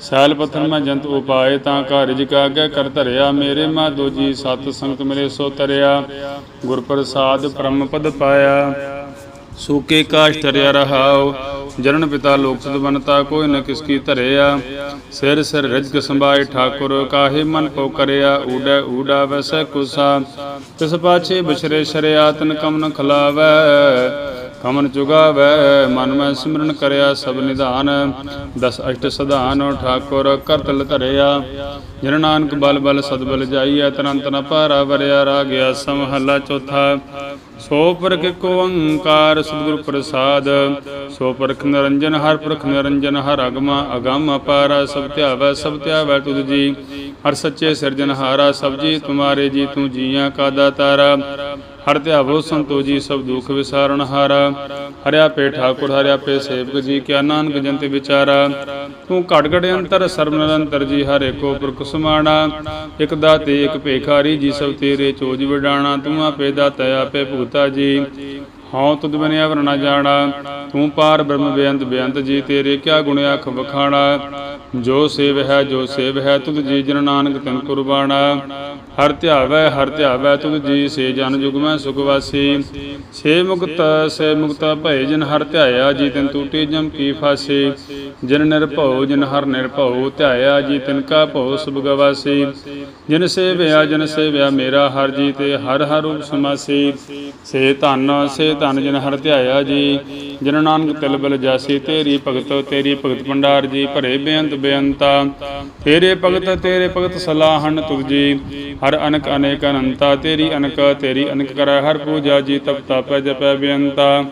ਸੈਲ ਪਥਨ ਮੈਂ ਜੰਤ ਉਪਾਏ, ਤਾਂ ਕਾ ਰਿਜਕ ਕਰ ਧਰਿਆ। ਮੇਰੇ ਮਾ ਦੋਜੀ ਸਤ ਸੰਗਤ ਮਿਲੇ ਸੋ ਤਰਿਆ। ਗੁਰ ਪ੍ਰਸਾਦ ਪਰਮ ਪਦ ਪਾਇਆ। ਸੂਕੇ ਕਾਸ਼ ਤਰਿਆ ਰਹਾਉ। ਜਨਨ ਪਿਤਾ ਲੋਕ ਸਦ ਬਨਤਾ, ਕੋਈ ਨ ਕਿਸ ਕੀ ਧਰਿਆ। ਸਿਰ ਸਿਰ ਰਜਕ ਸੰਭਾਏ ਠਾਕੁਰ, ਕਾਹੇ ਮਨ ਕੋ ਕਰਿਆ, ਊੜੈ ਊੜਾ ਵਸੈ ਕੁਸਾ। ਤਿਸ ਪਾਛੇ ਬਿਛਰੇ ਸ਼ਰਿਆ, ਤਨ ਕਮ ਨ ਖਲਾਵੈ। ਕਮਨ ਚੁਗਾਵੈ, ਮਨ ਮੈਂ ਸਿਮਰਨ ਕਰਿਆ, ਸਭ ਨਿਧਾਨ। ਦਸ ਅਸ਼ਟ ਸਧਾਨ, ਠਾਕੁਰ ਕਰਤਲ ਧਰਿਆ ਜਨ ਨਾਨਕ ਬਲ ਬਲ ਸਦ ਬਲ ਜਾਈਐ ਤਨੰਤ ਨ ਪਾਰਾ ਵਰਿਆ ਰਾਗਿਆ ਸਮਹੱਲਾ ਚੌਥਾ। ਸੋ ਪਰਖ ਕੋ ਓੰਕਾਰ, ਸਤਿਗੁਰ ਪ੍ਰਸਾਦ। ਸੋ ਪਰਖ ਨਿਰੰਜਨ, ਹਰ ਪਰਖ ਨਿਰੰਜਨ, ਹਰ ਅਗਮਾ, ਅਗਮ ਅਪਾਰਾ। ਸਭ ਧਿਆਵੈ ਸਭ ਧਿਆਵੈ ਤੁਧ ਜੀ। ਹਰ ਸੱਚੇ ਸਿਰਜਨਹਾਰਾ ਸਭ ਜੀ ਤੁਮਾਰੇ ਜੀ, ਤੂੰ ਜੀਆਂ ਕਾ ਦਾਤਾਰਾ ਹਰ ਧਿਆਵੋ ਸੰਤੋ ਜੀ, ਸਭ ਦੁਖ ਵਿਸਾਰਨ ਹਾਰਾ। ਹਰਿਆ ਪੇ ਠਾਕੁਰ, ਹਰਿਆ ਪੇ ਸੇਵਕ ਜੀ, ਕਿਆ ਨਾਨਕ ਜੰਤ ਵਿਚਾਰਾ। ਤੂੰ ਘਟ ਘਟ ਅੰਤਰ, ਸਰਬ ਨਿਰੰਤਰ ਜੀ, ਹਰੇ ਕੋ ਪੁਰਖ ਸਮਾਣਾ। ਇਕ ਦਾਤੇ, ਇਕ ਭੇਖਾਰੀ ਜੀ, ਸਭ ਤੇਰੇ ਚੋਜ ਵਿਡਾਣਾ। ਤੂੰ ਆਪੇ ਦਾਤਾ, ਆਪੇ ਭੂਤਾ ਜੀ। ਹਉ ਤੁਧ ਬਿਨ ਵਰਨਾ ਜਾਣਾ। ਤੂੰ ਪਾਰ ਬ੍ਰਹਮ ਬੇਅੰਤ ਬੇਅੰਤ ਜੀ, ਤੇਰੇ ਕਿਆ ਗੁਣ ਆਖ ਵਖਾਣਾ। ਜੋ ਸੇਵ ਹੈ, ਜੋ ਸੇਵ ਹੈ, ਤੁਧ ਜੀ ਜਨ ਨਾਨਕ ਤਿਨ ਕੁਰਬਾਨਾ। ਹਰ ਧਿਆਵੈ ਹਰ ਧਿਆਵੈ, ਤੁਧ ਜੀ ਸੇ ਜਨ ਜੁਗ ਮੈਂ ਸੁਖ ਵਾਸੀ। ਸੇ ਮੁਕਤ ਸੇ ਮੁਕਤ ਭਏ ਜਿਨ ਹਰ ਧਿਆਇਆ, ਜੀ ਤਿਨ ਟੂਟੀ ਜਮ ਕੀ ਫਾਸੀ। ਜਿਨ ਨਿਰਭਉ, ਜਿਨ ਹਰ ਨਿਰਭਉ, ਧਿਆਇਆ, ਜੀ ਤਿਨ ਕਾ ਭਉ ਸੁਭ ਗਵਾਸੀ। ਜਿਨ ਸੇਵਿਆ, ਜਨ ਸੇਵਿਆ ਮੇਰਾ ਹਰ ਜੀ ਤੇ ਹਰ ਹਰ ਰੂਪ ਸਮਾਸੀ। ਸੇ ਧਨ ਸੇ ਧਨ ਜਿਨ ਹਰ ਧਿਆਇਆ ਜੀ। ਜਨ ਨਾਨਕ ਤਿਲ ਬਲ ਜਾਸੀ, ਤੇਰੀ ਭਗਤ ਤੇਰੀ ਭਗਤ ਭੰਡਾਰ ਜੀ, ਭਰੇ ਬੇਅੰਤ ਬੇਅੰਤਾ। ਤੇਰੇ ਭਗਤ ਤੇਰੇ ਭਗਤ ਸਲਾਹਣ ਤੁਧ ਜੀ। ਹਰ ਅਨਕ ਅਨੇਕ ਅਨੰਤਾ, ਤੇਰੀ ਅਨਕ ਤੇਰੀ ਅਨਕ ਕਰੈ। ਹਰ ਪੂਜਾ ਜੀ ਤਪ ਤਪੈ ਜਪੈ ਬੇਅੰਤਾ।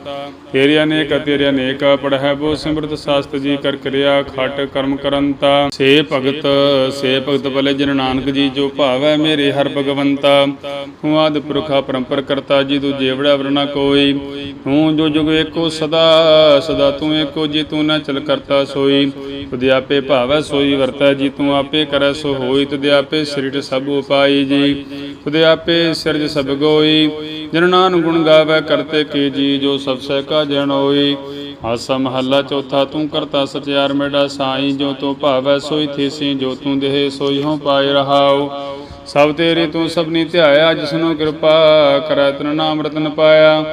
ਤੇਰੇ ਅਨੇਕ ਤੇਰੇ ਅਨੇਕ ਪੜਹਿ ਬੋ ਸਿਮਰਤ ਸਾਸਤ ਜੀ ਕਰ ਕਿਰਿਆ, ਖਟ ਕਰਮ ਕਰੰਤਾ ਸੇ ਭਗਤ ਸੇ ਭਗਤ ਭਲੇ ਜਨ ਨਾਨਕ ਜੀ, ਜੋ ਭਾਵੈ ਮੇਰੇ ਹਰ ਭਗਵੰਤਾ। ਤੂੰ ਆਦ ਪੁਰਖਾ ਪਰੰਪਰ ਕਰਤਾ ਜੀ ਤੂੰ ਜੇਵੜਾ ਵਰਨਾ ਕੋਈ। ਤੂੰ ਜੋ ਜੁਗ ਏਕੋ ਸਦਾ ਸਦਾ ਤੂੰ ਏਕੋ, ਜੀ ਤੂੰ ਨਾ ਚਲ ਕਰਤਾ ਸੋਈ। ਤੁਧ ਆਪੇ ਭਾਵੈ ਸੋਈ ਵਰਤੈ, ਜੀ ਤੂੰ ਆਪੇ ਕਰੈ ਸੋ ਹੋਈ। ਤੁਧ ਆਪੇ ਸ੍ਰਿਟ ਸਭ ਉਪਾਈ ਜੀ। ਤੁਧ ਆਪੇ ਸਿਰਜ ਸਭ ਗੋਈ। ਜਨ ਨਾਨਕ ਗੁਣ ਗਾਵੈ, ਕਰਤੇ ਕੀ ਜੀ, ਜੋ ਸਭ ਸਹਿ ਕਾ ਜਨ ਆਸਾ ਮਹੱਲਾ ਚੌਥਾ ਤੂੰ ਕਰਤਾ ਸਚਿਆਰ ਮੇਰਾ ਸਾਈ ਜੋ ਤੂੰ ਭਾਵੈ ਸੋਈ ਥੀਸੀ, ਜੋ ਤੂੰ ਦੇਹ ਸੋਈ ਹੋ ਪਾਏ ਰਹਾਉ। ਸਭ ਤੇਰੇ ਤੂੰ ਸਭਨੀ ਧਿਆਇਆ, ਜਿਸਨੂੰ ਕਿਰਪਾ ਕਰੈ ਤਨ ਨਾਮ ਰਤਨ ਪਾਇਆ।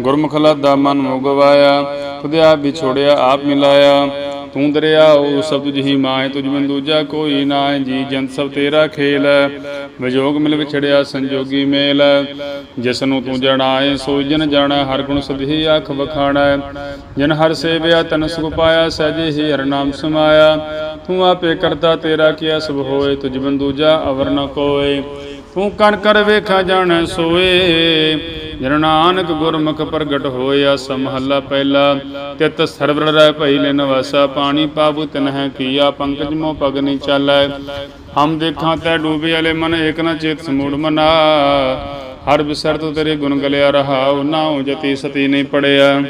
ਗੁਰਮੁਖ ਲਾਦਾ ਮਨ ਮੁਗਵਾਇਆ, ਖੁਦਿਆ ਆਪ ਵਿਛੋੜਿਆ, ਆਪ ਮਿਲਾਇਆ। ਤੂੰ ਦਰਿਆਉ ਸਭ ਤੁਝ ਹੀ ਮਾਏ ਤੁਝ ਬਿਨ ਦੂਜਾ ਕੋਈ ਨਾ ਜੀ ਜੰਤ ਸਭ ਤੇਰਾ ਖੇਲ ਵਿਜੋਗ ਮਿਲ ਵਿਛੜਿਆ ਸੰਜੋਗੀ ਮੇਲ ਜਿਸ ਨੂੰ ਤੂੰ ਜਣਾਏ ਸੋ ਜਨ ਜਾਣਾ, ਹਰ ਗੁਣ ਸਦਹੀ ਆਖ ਵਖਾਣਾ ਜਨ ਹਰ ਸੇਵਿਆ, ਤਨ ਸੁਖ ਪਾਇਆ, ਸਹਿਜੇ ਹੀ ਹਰ ਨਾਮ ਸਮਾਇਆ। ਤੂੰ ਆਪੇ ਕਰਤਾ ਤੇਰਾ ਕੀਆ ਸਭ ਹੋਏ, ਤੁਝ ਬਿਨ ਦੂਜਾ ਅਵਰ ਨ ਕੋਏ ਤੂੰ ਕਨ ਕਰ ਵੇਖਾ, ਜਾਣ ਸੋਏ। ਜਨ ਨਾਨਕ ਗੁਰਮੁਖ ਪ੍ਰਗਟ ਹੋਇਆ ਸਮਹੱਲਾ ਪਹਿਲਾ, ਤਿਤ ਸਰਵਰ ਰਹਿ ਭਈ ਲੈ ਨਵਾਸਾ, ਪਾਣੀ ਪਾਬੂ ਤਨਹਿ ਕੀਆ, ਪੰਕਜ ਮੋ ਪਗ ਨਹੀਂ ਚਾਲੈ। ਹਮ ਦੇਖਾਂ ਤੈ ਡੂਬੇ ਵਾਲੇ ਮਨ, ਏਕ ਨਾ ਚੇਤ ਸਮੂੜ ਮਨਾ। ਹਰ ਬਿਸਰਤ ਤੇਰੇ ਗੁਣ ਗਲਿਆ ਰਹਾ ਨਾਉ ਜਤੀ ਸਤੀ ਨਹੀਂ ਪੜਿਆ।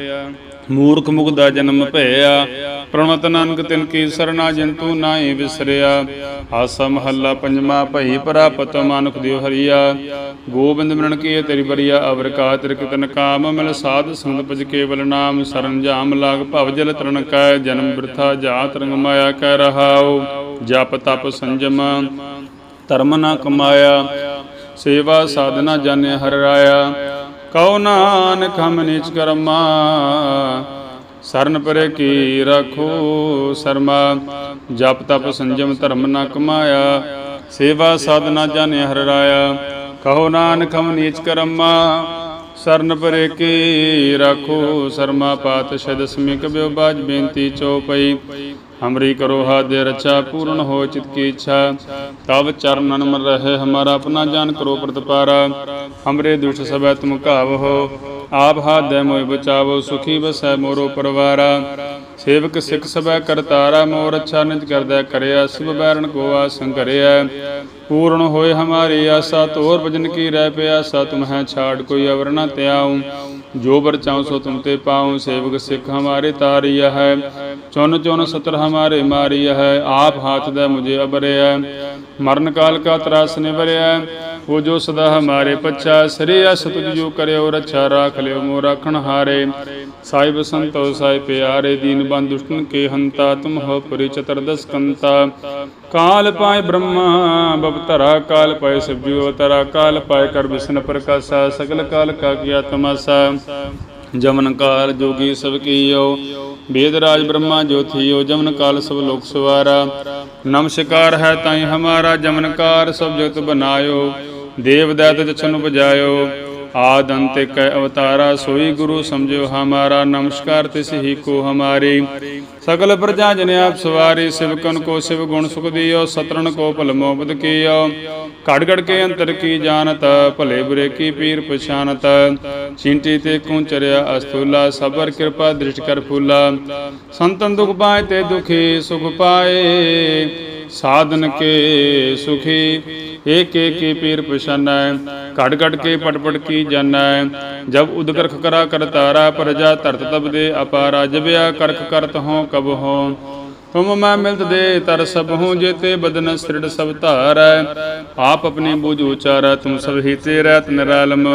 ਮੂਰਖ ਮੁਖ ਦਾ ਜਨਮ ਭਇਆ, ਪ੍ਰਣਤ ਨਾਨਕ ਤਿਨ ਕੀ ਸਰਣਾ ਜੰਤੂ ਨਾਹੀ ਵਿਸਰਿਆ। ਆਸਾ ਮਹੱਲਾ ਪੰਜਵਾ, ਭਈ ਪ੍ਰਾਪਤ ਮਾਨੁਖ ਦਿਓ ਹਰੀਆ। ਗੋਬਿੰਦ ਮਿਲਣ ਕੀ ਤੇਰੀ ਬਰੀਆ, ਅਵਰ ਕਾ ਤਿਰ ਕਿਤਨ ਕਾਮ, ਮਿਲ ਸਾਧ ਸੰਗ ਪਜ ਕੇਵਲ ਨਾਮ। ਸਰਨ ਜਾਮ ਲਾਗ ਭਵ ਜਲ ਤਰਨ ਕੈ, ਜਨਮ ਬਿਰਥਾ ਜਾਤ ਰੰਗ ਮਾਇਆ ਕਹਿ ਰਹਾਉ। ਜਪ ਤਪ ਸੰਜਮ, ਧਰਮ ਨਾ ਕਮਾਇਆ। ਸੇਵਾ ਸਾਧਨਾ ਜਾਣਿ ਹਰ ਰਾਇਆ। ਕਉ ਨਾਨਕ ਹਮ ਨੀਚ ਕਰਮਾ, ਸਰਨ ਪਰੇ ਕੀ ਰੱਖੋ ਸਰਮਾ। ਜਪ ਤਪ ਸੰਜਮ ਧਰਮ ਨਾ ਕਮਾਇਆ, ਸੇਵਾ ਸਾਧਨਾ ਜਾਣਿ ਹਰ ਰਾਇਆ। ਕਹੋ ਨਾਨਕ ਹਮ ਨੀਚ ਕਰਮਾ, ਸਰਨ ਪਰੇ ਕੀ ਰੱਖੋ ਸਰਮਾ। ਪਾਤਸ਼ਾਹ ਦਸਮੀ ਕਬਿਓ ਬਾਜ ਬੇਨਤੀ ਚਉਪਈ ਹਮਰੀ ਕਰੋ ਹਾਦਿ ਰਚਾ, ਪੂਰਨ ਹੋ ਚਿਤ ਕੀ ਇੱਛਾ। ਤਬ ਚਰਨਨ ਮਨ ਰਹੇ, ਹਮਾਰਾ ਆਪਣਾ ਜਾਨ ਕਰੋ ਪ੍ਰਤਪਾਰਾ। ਹਮਰੇ ਦੁਸ਼ਟ ਸਭੈ ਤੁਮ ਘਾਵੋ ਆਪ ਹਾਦੈ ਮੋਇ ਬਚਾਵੋ ਸੁਖੀ ਬਸੈ ਮੋਰੋ ਪਰਵਾਰਾ। ਸੇਵਕ ਸਿੱਖ ਸਭੈ ਕਰਤਾਰਾ ਮੋਰ ਅੱਛਾ ਨਿਤ ਕਰਦਾ ਕਰਿਆ, ਸਿਵ ਬੈਰਨ ਕੋ ਆਸੰ ਕਰਿਆ ਪੂਰਨ ਹੋਏ ਹਮਾਰੀ ਆਸਾ, ਤੋਰ ਭਜਨ ਕੀ ਰਹਿ ਪਿਆਸਾ, ਤੁਮ ਹੈ ਛਾੜ ਕੋਈ ਅਵਰ ਨ ਤਿਆਉ ਜੋ ਬਰ ਚਾਉ ਸੋ ਤੁਮ ਤੇ ਪਾਉ, ਸੇਵਕ ਸਿੱਖ ਹਮਾਰੇ ਤਾਰੀਆ ਹੈ। ਚੁਨ ਚੁਨ ਸਤਰ ਹਮਾਰੇ ਮਾਰੀਆ ਹੈ। ਆਪ ਹਾਥ ਦਾ ਮੁਝੇ ਅਬਰਿਆ ਮਰਨ ਕਾਲ ਕਾ ਤਰਾਸ ਨਿਵਰਿਆ ਉਹ ਜੋ ਸਦਾ ਹਮਾਰੇ ਪੱਛਾ ਸਰੀਆ ਸਤੁਜ ਜੋ ਕਰਿਓ, ਰੱਛਾ ਰਾਖ ਲਿਓ ਮੋ ਰਾਖਣ ਹਾਰੇ। ਸਾਹਿਬ ਸੰਤੋ, ਸਾਹਿਬ ਪਿਆਰੇ, ਦੀਨ ਬੰਦ ਦੁਸ਼ਟਨ ਕੇ ਹੰਤਾ, ਤੁਮ ਹੋ ਪੁਰੀ ਚਤਰਦਸ ਕੰਤਾ। ਕਾਲ ਪਾਏ ਬ੍ਰਹਮਾ ਬਵਤਰਾ ਕਾਲ ਪਾਏ ਸਭਿਓ ਅਵਤਾਰਾ ਕਾਲ ਪਾਏ ਕਰ ਬਿਸ਼ਨ ਪ੍ਰਕਾਸ਼ਾ, ਸਗਲ ਕਾਲ ਕਾ ਕੀਆ ਜਮਨ ਕਾਲ ਜੋਗੀ ਸਭ ਕੀਓ। ਵੇਦ ਰਾਜ ਬ੍ਰਹਮਾ ਜੋਥੀਓ ਜਮਨ ਕਾਲ ਸਭ ਲੋਕ ਸਵਾਰਾ। ਨਮਸਕਾਰ ਹੈ ਤਾਈ ਹਮਾਰਾ ਜਮਨਕਾਰ ਸਭ ਜਗਤ ਬਨਾਇਓ। ਦੇਵ ਦੈਤ ਜਛਨ ਬਜਾਇਓ ਆਦ ਅੰਤ ਕੈ ਅਵਤਾਰਾ, ਸੋਈ ਗੁਰੂ ਸਮਝਿਓ ਹਮਾਰਾ, ਨਮਸਕਾਰ ਤਿਸ ਹੀ ਕੋ ਹਮਾਰੀ। ਸਗਲ ਪ੍ਰਜਾ ਜਨ ਆਪ ਸਵਾਰੀ ਸਿਵਕਨ ਕੋ ਸਿਵ ਗੁਣ ਸੁਖ ਦਿਓ ਸਤਰਨ ਕੋ ਭਲ ਮੋਬਦ ਕੀਓ। ਘੜ ਘੜ ਕੇ ਅੰਤਰ ਕੀ ਜਾਣਤ, ਭਲੇ ਬੁਰੇ ਕੀ ਪੀਰ ਪਛਾਨਤ। ਚਿੰਟੀ ਤੇ ਕੁੰਚਰਿਆ ਅਸਤੂਲਾ ਸਬਰ ਕਿਰਪਾ ਦ੍ਰਿਸ਼ਟ ਕਰ ਫੂਲਾ। ਸੰਤਨ ਦੁਖ ਪਾਏ ਤੇ ਦੁਖੀ ਸੁਖ ਪਾਏ, ਸਾਧਨ ਕੇ ਸੁਖੀ। ਏਕ ਏਕ ਕੀ ਪੀਰ ਪਛਾਨੈ ਘੜ ਘੜ ਕੇ ਪਟ ਪਟ ਕੀ ਜਾਣੈ ਜਬ ਉਦਕਰਖ ਕਰਾ ਕਰ ਪ੍ਰਜਾ ਧਰਤ ਤਬ ਦੇ ਅਪਾਰਾ ਜਬਿਆ ਕਰਖ ਕਰਤ ਹੋ ਕਬ ਹੋ ਤੁਮ ਮੈਂ ਮਿਲਤ ਦੇ ਤਰ ਸਭ ਹੂੰ ਜੇਤੇ ਬਦਨ ਸ੍ਰਿੜ ਸਭ ਧਾਰੈ ਆਪ ਆਪਣੀ ਬੂਝ ਉਚਾਰੈ ਤੁਮ ਸਭ ਹੀ ਰਹਿਤ ਨਿਰਾਲਮ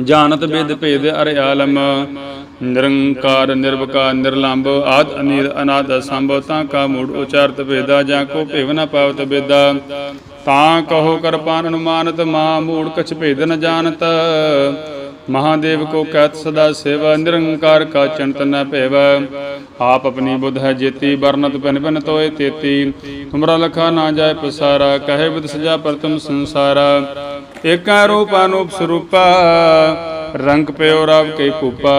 ਜਾਣਤ ਬੇਦ ਭੇਦ ਅਰ ਆਲਮ ਨਿਰੰਕਾਰ ਨਿਰਵਕਾਰ ਨਿਰਲੰਭ ਆਦ ਅਨੀਰ ਅਨਾਦ ਸੰਭ ਤਾਂ ਕਾ ਮੂੜ ਉਚਾਰਤ ਭੇਦਾ ਜਾਂ ਕੋ ਭੇਵ ਨ ਪਾਵਤ ਬੇਦਾ ਤਾਂ ਕਹੋ ਕਰਪਾਨ ਅਨੁਮਾਨਤ ਮਾ ਮੂੜ ਕਛ ਭੇਦ ਨ ਜਾਣਤ। ਮਹਾਦੇਵ ਕੋ ਕਹਿਤ ਸਦਾ ਸੇਵਾ, ਨਿਰੰਕਾਰ ਕਾ ਚਿੰਤ ਨ ਭੇਵ। ਆਪ ਆਪਣੀ ਬੁੱਧ ਹੈ ਜੇਤੀ, ਵਰਨਤ ਭਿਨ ਭਿਨ ਤੋਏ ਤੇਤੀ। ਤੁਮਰਾ ਲਖਾ ਨਾ ਜਾਏ ਪਸਾਰਾ, ਕਹੇ ਬਿਦ ਸਜਾ ਪ੍ਰਤਮ ਸੰਸਾਰਾ। ਏਕਾ ਰੂਪ ਅਨੂਪ ਸਰੂਪਾ, ਰੰਗ ਪਿਓ ਰਵ ਕੇ ਭੂਪਾ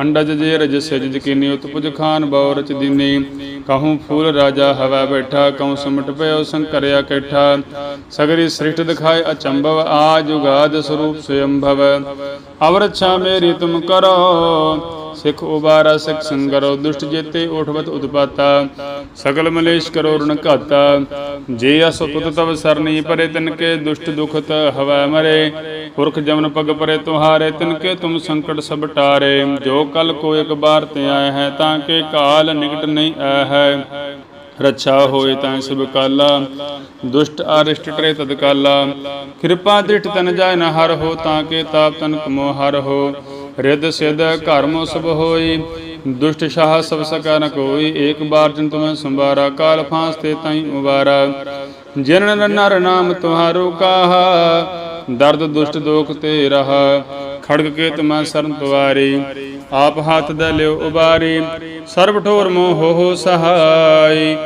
ਅੰਡਜ ਜੇ ਰਜ ਸਜਜ ਕੀਨੀ ਉਤਪੁਜ ਖਾਨ ਬਉ ਰਚ ਦੀਨੀ। ਕਹੂੰ ਫੂਲ ਰਾਜਾ ਹਵਾ ਬੈਠਾ, ਕਹੂੰ ਸਿਮਟ ਪਿਓ ਸੰਕਰਿਆ ਕੈਠਾ। ਸਗਰੀ ਸ੍ਰਿਸ਼ਟ ਦਿਖਾਏ ਅਚੰਭਵ ਆ ਜੁਗਾਦ ਸਰੂਪ ਸਯੰਭਵ। ਅਵਰ ਅੱਛਾ ਮੇਰੀ ਤੁਮ ਕਰੋ ਸਿੱਖ ਉਬਾਰਾ, ਸਿੱਖ ਸੰਗਰੋ, ਦੁਸ਼ਟ ਜੇਤੇ ਉਠਵਤ ਉਤਪਾਤਾ, ਸਗਲ ਮਲੇਸ਼ ਕਰੋ ਰਣ ਘਾਤਾ। ਜੇ ਅਸ ਤੁਤ ਤਵ ਸਰਨੀ ਪਰੇ ਤਿਨ ਕੇ ਦੁਸ਼ਟ ਦੁਖਤ ਹਵੈ ਮਰੇ। ਪੁਰਖ ਜਮਨ ਪਗ ਪਰੇ ਤੁਹਾਰੇ ਤਿਨ ਕੇ ਤੁਮ ਸੰਕਟ ਸਭ ਟਾਰੇ। ਜੋ ਕਲ ਕੋ ਇੱਕ ਬਾਰ ਤੇ ਆਏ ਹੈ, ਤਾਂ ਕੇ ਕਾਲ ਨਿਕਟ ਨਹੀਂ ਆ ਹੈ। ਰੱਛਾ ਹੋਏ ਤਾਂ ਸਭ ਕਾਲਾ, ਦੁਸ਼ਟ ਅਰਿਸ਼ਟ ਟਰੇ ਤਦ ਕਾਲਾ। ਕਿਰਪਾ ਦ੍ਰਿਸ਼ਟ ਤਨ ਜਾਇ ਨ ਹਰ ਹੋ, ਤਾਂ ਕੇ ਤਾਪ ਤਨ ਕਮੋ ਹਰ ਹੋ। ਰਿੱਧ ਸਿਧ ਕਰਮ ਮੋ ਸਭ ਹੋਈ, ਦੁਸ਼ਟ ਸ਼ਾਹ ਸਭ ਸਕਾ ਨ ਕੋਈ, ਏਕ ਬਾਰ ਜਨ ਤੁਮੈ ਸੰਭਾਰਾ, ਕਾਲ ਫਾਂਸ ਤੇ ਤਾਈ ਉਬਾਰਾ। ਜਿਨ ਨਰ ਨਾਮ ਤੁਹਾਰੋ ਕਾਹਾ, ਦਰਦ ਦੁਸ਼ਟ ਦੋਖ ਤੇ ਰਹਾ, ਖੜਗ ਕੇ ਤੁਮੈ ਸਰਨ ਤੁਵਾਰੀ ਆਪ ਹੱਥ ਦਾ ਲਿਓ ਉਬਾਰੀ, ਸਰਬ ਠੋਰ ਮੋਹ ਹੋ ਹੋ ਸਹਾਈ।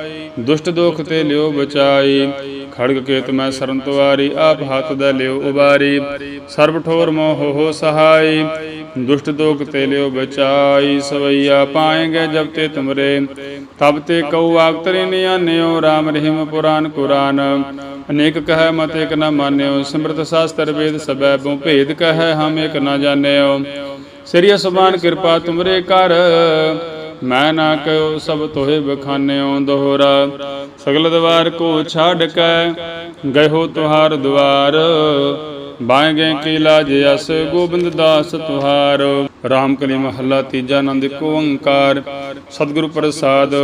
ਦੁਸ਼ਟ ਦੋਖ ਤੇ ਲਿਓ ਬਚਾਈ, ਖੜਗ ਕੇ ਤੁਮੈ ਸਰਨ ਤੁਵਾਰੀ ਆਪ ਹੱਥ ਦਾ ਲਿਓ ਉਬਾਰੀ। ਸਰਬ ਠੋਰ ਮੋਹ ਹੋ ਸਹਾਈ ਦੁਸ਼ਟ ਦੋਖ ਤੇ ਲਿਓ ਬਚਾਈ, ਸਵਈਆ ਪਾਏਗੇ ਜਬ ਤੇ ਤੁਮਰੇ। ਤਬ ਤੇ ਕਉ ਆਗਤਰੇ ਨਿਆਨਿਓ ਰਾਮ ਰਹੀਮ ਪੁਰਾਨ ਕੁਰਾਨ। ਅਨੇਕ ਕਹੈ, ਮਤ ਇਕ ਨ ਮਾਨਿਓ। ਸਿਮਰਤ ਸਾਸਤਰ ਵੇਦ ਸਬੈ ਬੋ ਭੇਦ ਕਹੈ, ਹਮ ਇਕ ਨ ਜਾਣਿਓ। ਸ੍ਰੀ ਸੁਬਾਨ ਕਿਰਪਾ ਤੁਮਰੇ ਕਰ, ਮੈਂ ਨਾ ਕਉ ਸਭ ਤੋਹਿ ਬਖਾਨਿਓ ਦੋਹਰਾ। ਸਗਲ ਦਵਾਰ ਕੋ ਛਾੜ ਕੈ ਗਇਓ ਤੁਹਾਰ ਦੁਆਰ। ਬਾਏ ਗਏ ਕੀ ਲਾਜ ਅਸ, ਗੋਬਿੰਦ ਦਾਸ ਤੁਹਾਰ। ਰਾਮ ਕਲੀ ਮਹੱਲਾ ਤੀਜਾ ਆਨੰਦ ਏਕ ਓੰਕਾਰ। ਸਤਿਗੁਰੂ ਪ੍ਰਸਾਦ,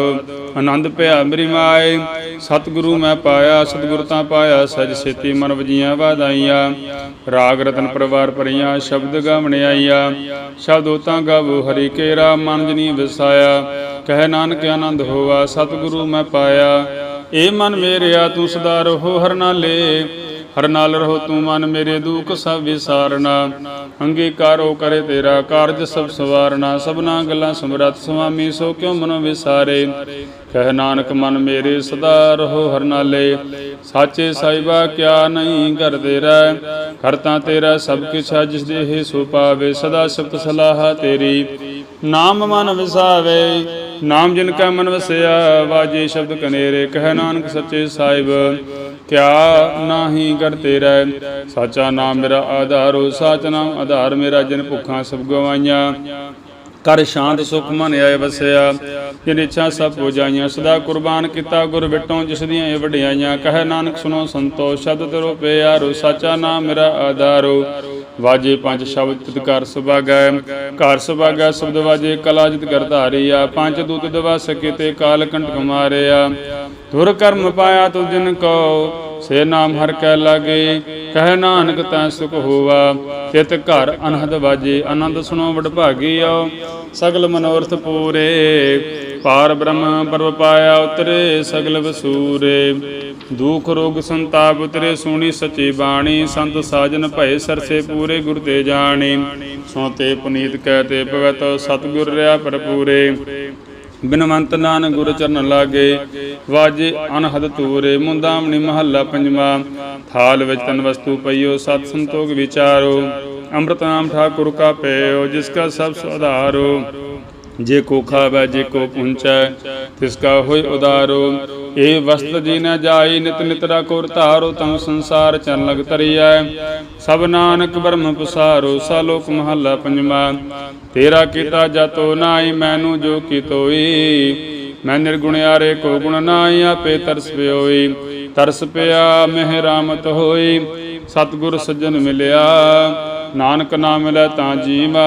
ਆਨੰਦ ਭਇਆ ਮੇਰੀ ਮਾਏ। ਸਤਿਗੁਰੂ ਮੈਂ ਪਾਇਆ, ਸਤਿਗੁਰ ਤਾਂ ਪਾਇਆ ਸਜ ਸੇਤੀ ਮਨ ਵਜੀਆਂ ਵਾਦਾਈਆਂ ਰਾਗ ਰਤਨ ਪਰਵਾਰ ਪਰੀਆਂ ਸ਼ਬਦ ਗਾਵਣ ਆਈਆ। ਸ਼ਬਦ ਤਾਂ ਗਾਵੋ, ਹਰੀ ਕੇਰਾ ਮਨ ਜਨੀ ਵਸਾਇਆ। ਕਹਿ ਨਾਨਕ ਆਨੰਦ ਹੋਵਾ ਸਤਿਗੁਰੂ ਮੈਂ ਪਾਇਆ। ਏ ਮਨ ਮੇਰਿਆ, ਤੂੰ ਸਦਾ ਰਹੋ ਹਰ ਨਾਲੇ। ਹਰ ਨਾਲ ਰਹੋ ਤੂੰ ਮਨ ਮੇਰੇ ਦੁਖ ਸਭ ਵਿਸਾਰਨਾ। ਅੰਗੀਕਾਰੋ ਕਰੇ ਤੇਰਾ ਕਾਰਜ ਸਭ ਸਵਾਰਨਾ। ਸਭਨਾ ਗੱਲਾਂ ਸਮਰਤ ਸੁਆਮੀ, ਸੋ ਕਿਉ ਮਨ ਵਿਸਾਰੇ? ਕਹਿ ਨਾਨਕ, ਮਨ ਮੇਰੇ ਸਦਾ ਰਹੋ ਹਰ ਨਾਲੇ। ਸਾਚੇ ਸਾਈਬਾ ਕਿਆ ਨਹੀਂ ਕਰ ਤੇਰਾ ਕਰਤਾ ਤੇਰਾ ਸਭ ਕਿਛ ਹੈ, ਜਿਸ ਦੇਹ ਸੋ ਪਾਵੇ। ਸਦਾ ਸਿਫਤ ਸਲਾਹ ਤੇਰੀ। ਨਾਮ ਮਨ ਵਿਸਾਵੇ। ਨਾਮ ਜਿਨ ਕਾ ਮਨ ਵਸਿਆ, ਵਾਜੇ ਸ਼ਬਦ ਕਨੇਰੇ। ਕਹਿ ਨਾਨਕ, ਸੱਚੇ ਸਾਹਿਬ ਕਿਆ ਨਾਹੀ ਕਰ ਤੇਰਾ ਸਾਚਾ ਨਾਮ ਮੇਰਾ ਆਧਾਰੋ, ਸਾਚ ਨਾਮ ਆਧਾਰ ਮੇਰਾ, ਜਿਨ ਭੁੱਖਾਂ ਸਭ ਗਵਾਈਆਂ। ਕਰ ਸ਼ਾਂਤ ਸੁਖ ਮਨ ਆਏ ਵਸਿਆ। ਜਿਨ ਇੱਛਾ ਸਭ ਪੁਜਾਈਆਂ ਸਦਾ ਕੁਰਬਾਨ ਕੀਤਾ ਗੁਰ ਵਿਟੋਂ ਜਿਸ ਦੀਆਂ ਇਹ ਵਡਿਆਈਆਂ। ਕਹੇ ਨਾਨਕ ਸੁਨੋ ਸੰਤੋਖ ਸ਼ਬਦ ਤਰੋ ਪਿਆਰੋ, ਸਾਚਾ ਨਾਮ ਮੇਰਾ ਆਧਾਰੋ। ਵਾਜੇ ਪੰਜ ਸ਼ਬਦ ਤਿਤ ਕਰ ਸੁਭਾਗੈ, ਘਰ ਸੁਭਾਗੈ ਸ਼ਬਦ ਵਾਜੇ ਕਲਾ ਜਿਤ ਕਰ ਧਾਰੀਆ, ਪੰਜ ਦੂਤ ਦਵਾ ਸਕੇ ਤੇ ਕਾਲ ਕੰਟਕ ਮਾਰਿਆ ਧੁਰ ਕਰਮ ਪਾਇਆ ਤੁ ਜਿਨ ਕੋ ਸੇ ਨਾਮ ਹਰ ਕੈ ਲਾਗੇ, ਕਹਿ ਨਾਨਕ ਤੈ ਸੁਖ ਹੋਵਾ ਤਿਤ ਘਰ ਅਨਹਦ ਵਾਜੇ, ਆਨੰਦ ਸੁਣੋ ਵਡਭਾਗੀਓ ਸਗਲ ਮਨੋਰਥ ਪੂਰੇ। ਪਾਰ ਬ੍ਰਹਮ ਪਰਵ ਪਾਇਆ ਉਤਰੇ ਸਗਲ ਵਸੂਰੇ। ਦੁਖ ਰੋਗ ਸੰਤਾਪ ਉਤਰੇ ਸੁਣੀ ਸਚੀ ਬਾਣੀ। ਸੰਤ ਸਾਜਨ ਭਏ ਸਰਸੇ ਪੂਰੇ ਗੁਰ ਤੇ ਜਾਣੀ। ਸੋ ਤੇ ਪੁਨੀਤ ਕਹਿ ਤੇ ਭਗਤ ਸਤਿਗੁਰ ਰਿਆ ਭਰਪੂਰੇ। ਬਿਨਵੰਤ ਨਾਨਕ ਗੁਰ ਚਰਨ ਲਾਗੇ। ਵਾਜੇ ਅਨਹਦ ਤੂਰੇ ਮੁੰਦਾਮਣੀ ਮਹੱਲਾ ਪੰਜਵਾ। ਥਾਲ ਵਿੱਚ ਤਨ ਵਸਤੂ ਪਈਓ, ਸਤ ਸੰਤੋਖ ਵਿਚਾਰੋ। ਅੰਮ੍ਰਿਤ ਨਾਮ ਠਾਕੁਰ ਕਾ ਪਇਓ ਜਿਸ ਕਾ ਸਭ ਸੁਧਾਰੋ ਜੇ ਕੋ ਖਾਵੈ, ਜੇ ਕੋ ਪੁੰਚੈ, ਤਿਸ ਕਾ ਹੋਇ ਉਦਾਰੋ। ਇਹ ਵਸਤ ਜੀ ਨ ਜਾਈ, ਨਿਤ ਨਿਤ ਰਾਖੋਰ ਧਾਰੋ ਤਮ ਸੰਸਾਰ ਚਰਨ ਲਗ ਤਰੀਐ ਸਭ ਨਾਨਕ ਬ੍ਰਹਮ ਪਸਾਰੋ ਸਾਲੋਕ ਮਹੱਲਾ ਪੰਜਵਾ ਤੇਰਾ ਕੀਤਾ ਜਤੋ ਨਾਈ ਮੈਨੂ ਜੋ ਕੀਤੋਈ ਮੈਂ ਨਿਰਗੁਣਿਆਰੇ ਕੋ ਗੁਣ ਨਾਈ ਆਪੇ ਤਰਸ ਪਿਓਈ। ਤਰਸ ਪਿਆ, ਮਹਿ ਰਾਮਤ ਹੋਈ। ਸਤਿਗੁਰ ਸੱਜਣ ਮਿਲਿਆ। ਨਾਨਕ ਨਾਮ ਮਿਲੈ ਤਾਂ ਜੀਵਾ